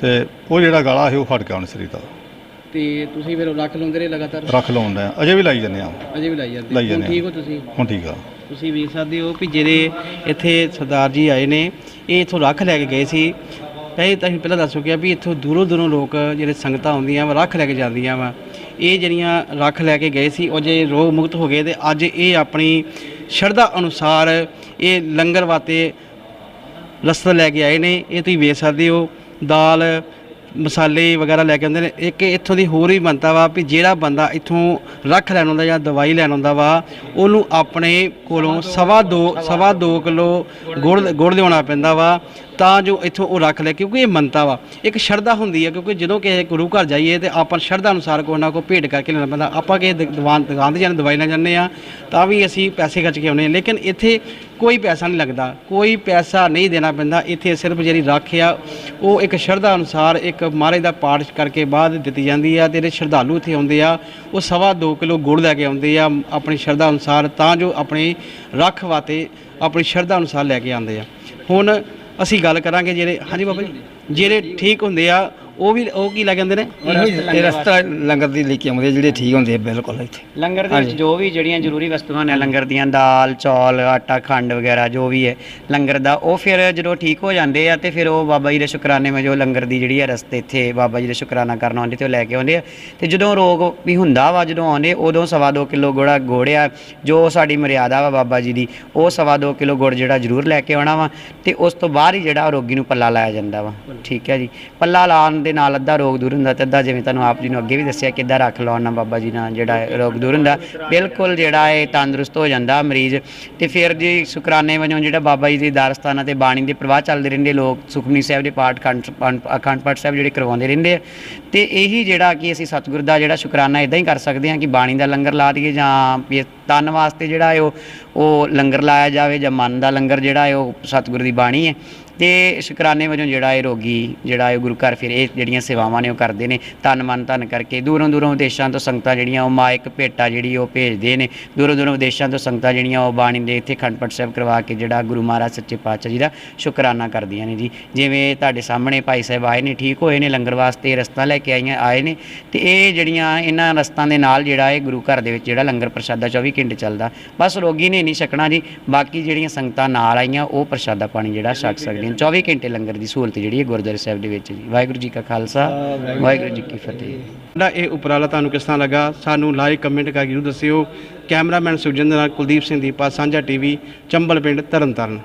ਤੇ ਉਹ ਜਿਹੜਾ ਗਲਾ ਸੀ ਉਹ ਫਟ ਗਿਆ ਹੁਣ ਸਰੀਰ ਦਾ। ਤੇ ਤੁਸੀਂ ਫਿਰ ਰੱਖ ਲਾਉਂਦੇ ਰਹੇ ਲਗਾਤਾਰ? ਰੱਖ ਲਾਉਣ ਦਾ ਅਜੇ ਵੀ ਲਾਈ ਜਾਂਦੇ ਆ। ਅਜੇ ਵੀ ਲਾਈ ਜਾਂਦੇ ਲਾਈ ਹੁਣ ਜਾਂਦੇ ਠੀਕ ਹੋ ਤੁਸੀਂ? ਹੁਣ ਠੀਕ ਆ। ਤੁਸੀਂ ਵੇਖ ਸਕਦੇ ਹੋ ਕਿ ਜਿਹੜੇ ਇੱਥੇ ਸਰਦਾਰ ਜੀ ਆਏ ਨੇ ਇਹ ਇੱਥੋਂ ਰੱਖ ਲੈ ਕੇ ਗਏ ਸੀ। ਇਹ ਤਾਂ ਅਸੀਂ ਪਹਿਲਾਂ ਦੱਸ ਚੁੱਕਿਆ ਵੀ ਇੱਥੋਂ ਦੂਰੋਂ ਦੂਰੋਂ ਲੋਕ ਜਿਹੜੇ ਸੰਗਤਾਂ ਆਉਂਦੀਆਂ ਵਾ ਰੱਖ ਲੈ ਕੇ ਜਾਂਦੀਆਂ ਵਾ। ਇਹ ਜਿਹੜੀਆਂ ਰੱਖ ਲੈ ਕੇ ਗਏ ਸੀ ਉਹ ਜੇ ਰੋਗ ਮੁਕਤ ਹੋ ਗਏ ਤੇ ਅੱਜ ਇਹ ਆਪਣੀ ਸ਼ਰਧਾ ਅਨੁਸਾਰ ਇਹ ਲੰਗਰ ਵਾਤੇ ਰਸਤਾ ਲੈ ਕੇ ਆਏ ਨੇ। ਇਹ ਤੁਸੀਂ ਵੇਖ ਸਕਦੇ ਹੋ ਦਾਲ ਮਸਾਲੇ ਵਗੈਰਾ ਲੈ ਕੇ ਆਉਂਦੇ ਨੇ, ਇੱਕ ਇੱਥੋਂ ਦੀ ਹੋਰ ਵੀ ਮੰਨਤਾ ਵਾ ਵੀ ਜਿਹੜਾ ਬੰਦਾ ਇੱਥੋਂ ਰੱਖ ਲੈਣ ਆਉਂਦਾ ਜਾਂ ਦਵਾਈ ਲੈਣ ਆਉਂਦਾ ਵਾ, ਉਹਨੂੰ ਆਪਣੇ ਕੋਲੋਂ ਸਵਾ ਦੋ ਸਵਾ ਦੋ ਕਿਲੋ ਗੁੜ ਗੁੜ ਲਿਆਉਣਾ ਪੈਂਦਾ ਵਾ। ਤਾਂ ਜੋ ਇੱਥੋਂ ਉਹ ਰੱਖ ਲੈ, ਕਿਉਂਕਿ ਇਹ ਮੰਨਤਾ ਵਾ। ਇੱਕ ਸ਼ਰਧਾ ਹੁੰਦੀ ਹੈ ਕਿਉਂਕਿ ਜਦੋਂ ਕਿਸੇ ਗੁਰੂ ਘਰ ਜਾਈਏ ਤੇ ਆਪਾਂ ਸ਼ਰਧਾ ਅਨੁਸਾਰ ਕੋਈ ਨਾ ਕੋਈ ਭੇਟ ਕਰਕੇ ਲੈਣਾ ਪੈਂਦਾ ਆਪਾਂ ਕਿਸੇ ਦੁ- ਦੁਕਾਨ ਦੁਕਾਨ ਤੇ ਜਾਂਦੇ ਦਵਾਈ ਲੈਣ ਜਾਂਦੇ ਆ, ਤਾਂ ਵੀ ਅਸੀਂ ਪੈਸੇ ਖਰਚ ਕੇ ਆਉਂਦੇ ਹਾਂ ਲੇਕਿਨ ਇੱਥੇ ਕੋਈ ਪੈਸਾ ਨਹੀਂ ਲੱਗਦਾ, ਕੋਈ ਪੈਸਾ ਨਹੀਂ ਦੇਣਾ ਪੈਂਦਾ। ਇੱਥੇ ਸਿਰਫ ਜਿਹੜੀ ਰੱਖ ਆ, ਉਹ ਇੱਕ ਸ਼ਰਧਾ ਅਨੁਸਾਰ ਇੱਕ ਮਹਾਰਾਜ ਦਾ ਪਾਠ ਕਰਕੇ ਬਾਅਦ ਦਿੱਤੀ ਜਾਂਦੀ ਆ ਤੇ ਜਿਹੜੇ ਸ਼ਰਧਾਲੂ ਇੱਥੇ ਆਉਂਦੇ ਆ, ਉਹ ਸਵਾ ਦੋ ਕਿਲੋ ਗੁੜ ਲੈ ਕੇ ਆਉਂਦੇ ਆ, ਆਪਣੀ ਸ਼ਰਧਾ ਅਨੁਸਾਰ ਤਾਂ ਜੋ ਆਪਣੇ ਰੱਖ ਵਾਤੇ ਆਪਣੀ ਸ਼ਰਧਾ ਅਨੁਸਾਰ ਲੈ ਕੇ ਆਉਂਦੇ ਆ। ਹੁਣ ਅਸੀਂ ਗੱਲ ਕਰਾਂਗੇ ਜਿਹੜੇ ਹਾਂਜੀ ਬਾਬਾ ਜੀ ਜਿਹੜੇ ਠੀਕ ਹੁੰਦੇ ਆ ਉਹ ਵੀ ਉਹ ਕੀ ਲੈ ਆਉਂਦੇ ਨੇ? ਇਹ ਰਸਤਾ ਲੰਗਰ ਦੀ ਲੈ ਕੇ ਆਉਂਦੇ ਜਿਹੜੇ ਠੀਕ ਹੁੰਦੇ ਆ ਬਿਲਕੁਲ ਇੱਥੇ। ਲੰਗਰ ਦੇ ਵਿੱਚ ਜੋ ਵੀ ਜਿਹੜੀਆਂ ਜ਼ਰੂਰੀ ਵਸਤੂਆਂ ਨੇ ਲੰਗਰ ਦੀਆਂ ਦਾਲ ਚੌਲ ਆਟਾ ਖੰਡ ਵਗੈਰਾ ਜੋ ਵੀ ਹੈ ਲੰਗਰ ਦਾ ਉਹ ਫਿਰ ਜਦੋਂ ਠੀਕ ਹੋ ਜਾਂਦੇ ਆ ਤੇ ਫਿਰ ਉਹ ਬਾਬਾ ਜੀ ਦੇ ਸ਼ੁਕਰਾਨੇ ਵਿੱਚ ਜੋ ਲੰਗਰ ਦੀ ਜਿਹੜੀ ਹੈ ਰਸਤੇ ਇੱਥੇ ਬਾਬਾ ਜੀ ਦੇ ਸ਼ੁਕਰਾਨਾ ਕਰਨ ਆਉਂਦੇ ਤੇ ਉਹ ਲੈ ਕੇ ਆਉਂਦੇ ਆ। ਤੇ ਜਦੋਂ ਰੋਗ ਵੀ ਹੁੰਦਾ ਵਾ ਜਦੋਂ ਆਉਂਦੇ ਉਦੋਂ ਸਵਾ ਦੋ ਕਿਲੋ ਗੋੜਾ ਗੋੜਿਆ ਜੋ ਸਾਡੀ ਮਰਿਆਦਾ ਵਾ ਬਾਬਾ ਜੀ ਦੀ ਉਹ ਸਵਾ ਦੋ ਕਿਲੋ ਗੁੜ ਜਿਹੜਾ ਜ਼ਰੂਰ ਲੈ ਕੇ ਆਉਣਾ ਵਾ ਤੇ ਉਸ ਤੋਂ ਬਾਅਦ ਹੀ ਜਿਹੜਾ ਰੋਗੀ ਨੂੰ ਪੱਲਾ ਲਾਇਆ ਜਾਂਦਾ ਵਾ। ਠੀਕ ਹੈ ਜੀ। ਪੱਲਾ ਲਾਉਣ ਦੇ ਨਾਲ ਅੱਧਾ ਰੋਗ ਦੂਰ ਹੁੰਦਾ ਤੇ ਅੱਧਾ ਜਿਵੇਂ ਤੁਹਾਨੂੰ ਆਪ ਜੀ ਨੂੰ ਅੱਗੇ ਵੀ ਦੱਸਿਆ ਕਿੱਦਾਂ ਰੱਖ ਲਾਉਣ ਨਾਲ ਬਾਬਾ ਜੀ ਨਾਲ ਜਿਹੜਾ ਰੋਗ ਦੂਰ ਹੁੰਦਾ। ਬਿਲਕੁਲ ਜਿਹੜਾ ਹੈ ਤੰਦਰੁਸਤ ਹੋ ਜਾਂਦਾ ਮਰੀਜ਼। ਤੇ ਫਿਰ ਜੀ ਸ਼ੁਕਰਾਨੇ ਵਜੋਂ ਜਿਹੜਾ ਬਾਬਾ ਜੀ ਦੇ ਦਾਰਸਤਾਨਾਂ ਤੇ ਬਾਣੀ ਦੇ ਪ੍ਰਵਾਹ ਚੱਲਦੇ ਰਹਿੰਦੇ, ਲੋਕ ਸੁਖਮਨੀ ਸਾਹਿਬ ਦੇ ਪਾਠ ਖੰਡ ਅਖੰਡ ਪਾਠ ਸਾਹਿਬ ਜਿਹੜੇ ਕਰਵਾਉਂਦੇ ਰਹਿੰਦੇ ਆ। ਤੇ ਇਹੀ ਜਿਹੜਾ ਕਿ ਅਸੀਂ ਸਤਿਗੁਰ ਦਾ ਜਿਹੜਾ ਸ਼ੁਕਰਾਨਾ ਇਦਾਂ ਹੀ ਕਰ ਸਕਦੇ ਹਾਂ ਕਿ ਬਾਣੀ ਦਾ ਲੰਗਰ ਲਾ ਦਈਏ ਜਾਂ ਤਨ ਵਾਸਤੇ ਜਿਹੜਾ ਹੈ ਉਹ ਉਹ ਲੰਗਰ ਲਾਇਆ ਜਾਵੇ ਜਾਂ ਮਨ ਦਾ ਲੰਗਰ ਜਿਹੜਾ ਹੈ ਉਹ ਸਤਿਗੁਰ ਦੀ ਬਾਣੀ ਹੈ। ਤੇ ਸ਼ੁਕਰਾਨੇ ਵਜੋਂ ਜਿਹੜਾ ਇਹ ਰੋਗੀ, ਜਿਹੜਾ ਇਹ ਗੁਰੂ ਘਰ ਫਿਰ ਇਹ ਜਿਹੜੀਆਂ ਸੇਵਾਵਾਂ ਨੇ ਉਹ ਕਰਦੇ ਨੇ, ਤਨ ਮਨ ਧਨ ਕਰਕੇ। ਦੂਰੋਂ ਦੂਰੋਂ ਵਿਦੇਸ਼ਾਂ ਤੋਂ ਸੰਗਤਾਂ ਜਿਹੜੀਆਂ ਉਹ ਮਾਇਕ ਭੇਟਾ ਜਿਹੜੀ ਉਹ ਭੇਜਦੇ ਨੇ, ਦੂਰੋਂ ਦੂਰੋਂ ਵਿਦੇਸ਼ਾਂ ਤੋਂ ਸੰਗਤਾਂ ਜਿਹੜੀਆਂ ਉਹ ਬਾਣੀ ਦੇ ਇੱਥੇ ਅਖੰਡ ਸਾਹਿਬ ਕਰਵਾ ਕੇ ਜਿਹੜਾ ਗੁਰੂ ਮਹਾਰਾਜ ਸੱਚੇ ਪਾਤਸ਼ਾਹ ਜੀ ਦਾ ਸ਼ੁਕਰਾਨਾ ਕਰਦੀਆਂ ਨੇ ਜੀ। ਜਿਵੇਂ ਤੁਹਾਡੇ ਸਾਹਮਣੇ ਭਾਈ ਸਾਹਿਬ ਆਏ ਨੇ, ਠੀਕ ਹੋਏ ਨੇ, ਲੰਗਰ ਵਾਸਤੇ ਰਸਤਾ ਲੈ ਕੇ ਆਈਆਂ, ਆਏ ਨੇ। ਤੇ ਇਹ ਜਿਹੜੀਆਂ ਇਹਨਾਂ ਰਸਤਾਂ ਦੇ ਨਾਲ ਜਿਹੜਾ ਇਹ ਗੁਰੂ ਘਰ ਦੇ ਵਿੱਚ ਜਿਹੜਾ ਲੰਗਰ ਪ੍ਰਸ਼ਾਦਾ 24 ਘੰਟੇ ਚੱਲਦਾ। ਬਸ ਰੋਗੀ ਨੇ ਨਹੀਂ ਛਕਣਾ ਜੀ, ਬਾਕੀ ਜਿਹੜੀਆਂ ਸੰਗਤਾਂ ਨਾਲ ਆਈਆਂ, ਉਹ ਪ੍ਰਸ਼ਾਦਾ ਪਾਣੀ ਜਿਹੜਾ ਛਕ ਸਕਦੇ ਸਕਦੀਆਂ 24 ਘੰਟੇ ਲੰਗਰ ਦੀ ਸਹੂਲਤ ਜਿਹੜੀ ਹੈ ਗੁਰਦੁਆਰਾ ਸਾਹਿਬ ਦੇ ਵਿੱਚ ਜੀ। ਵਾਹਿਗੁਰੂ ਜੀ ਕਾ ਖਾਲਸਾ ਵਾਹਿਗੁਰੂ ਜੀ ਕੀ ਫਤਿਹ। ਸਾਡਾ ਇਹ ਉਪਰਾਲਾ ਤੁਹਾਨੂੰ ਕਿਸ ਤਰ੍ਹਾਂ ਲੱਗਾ ਸਾਨੂੰ ਲਾਈਕ ਕਮੈਂਟ ਕਰਕੇ ਜ਼ਰੂਰ ਦੱਸਿਓ। ਕੈਮਰਾਮੈਨ ਸੁਖਜਿੰਦਰ ਨਾਲ ਕੁਲਦੀਪ ਸਿੰਘ ਦੀਪਾ ਸਾਂਝਾ ਟੀਵੀ ਚੰਬਲ ਪਿੰਡ ਤਰਨਤਾਰਨ।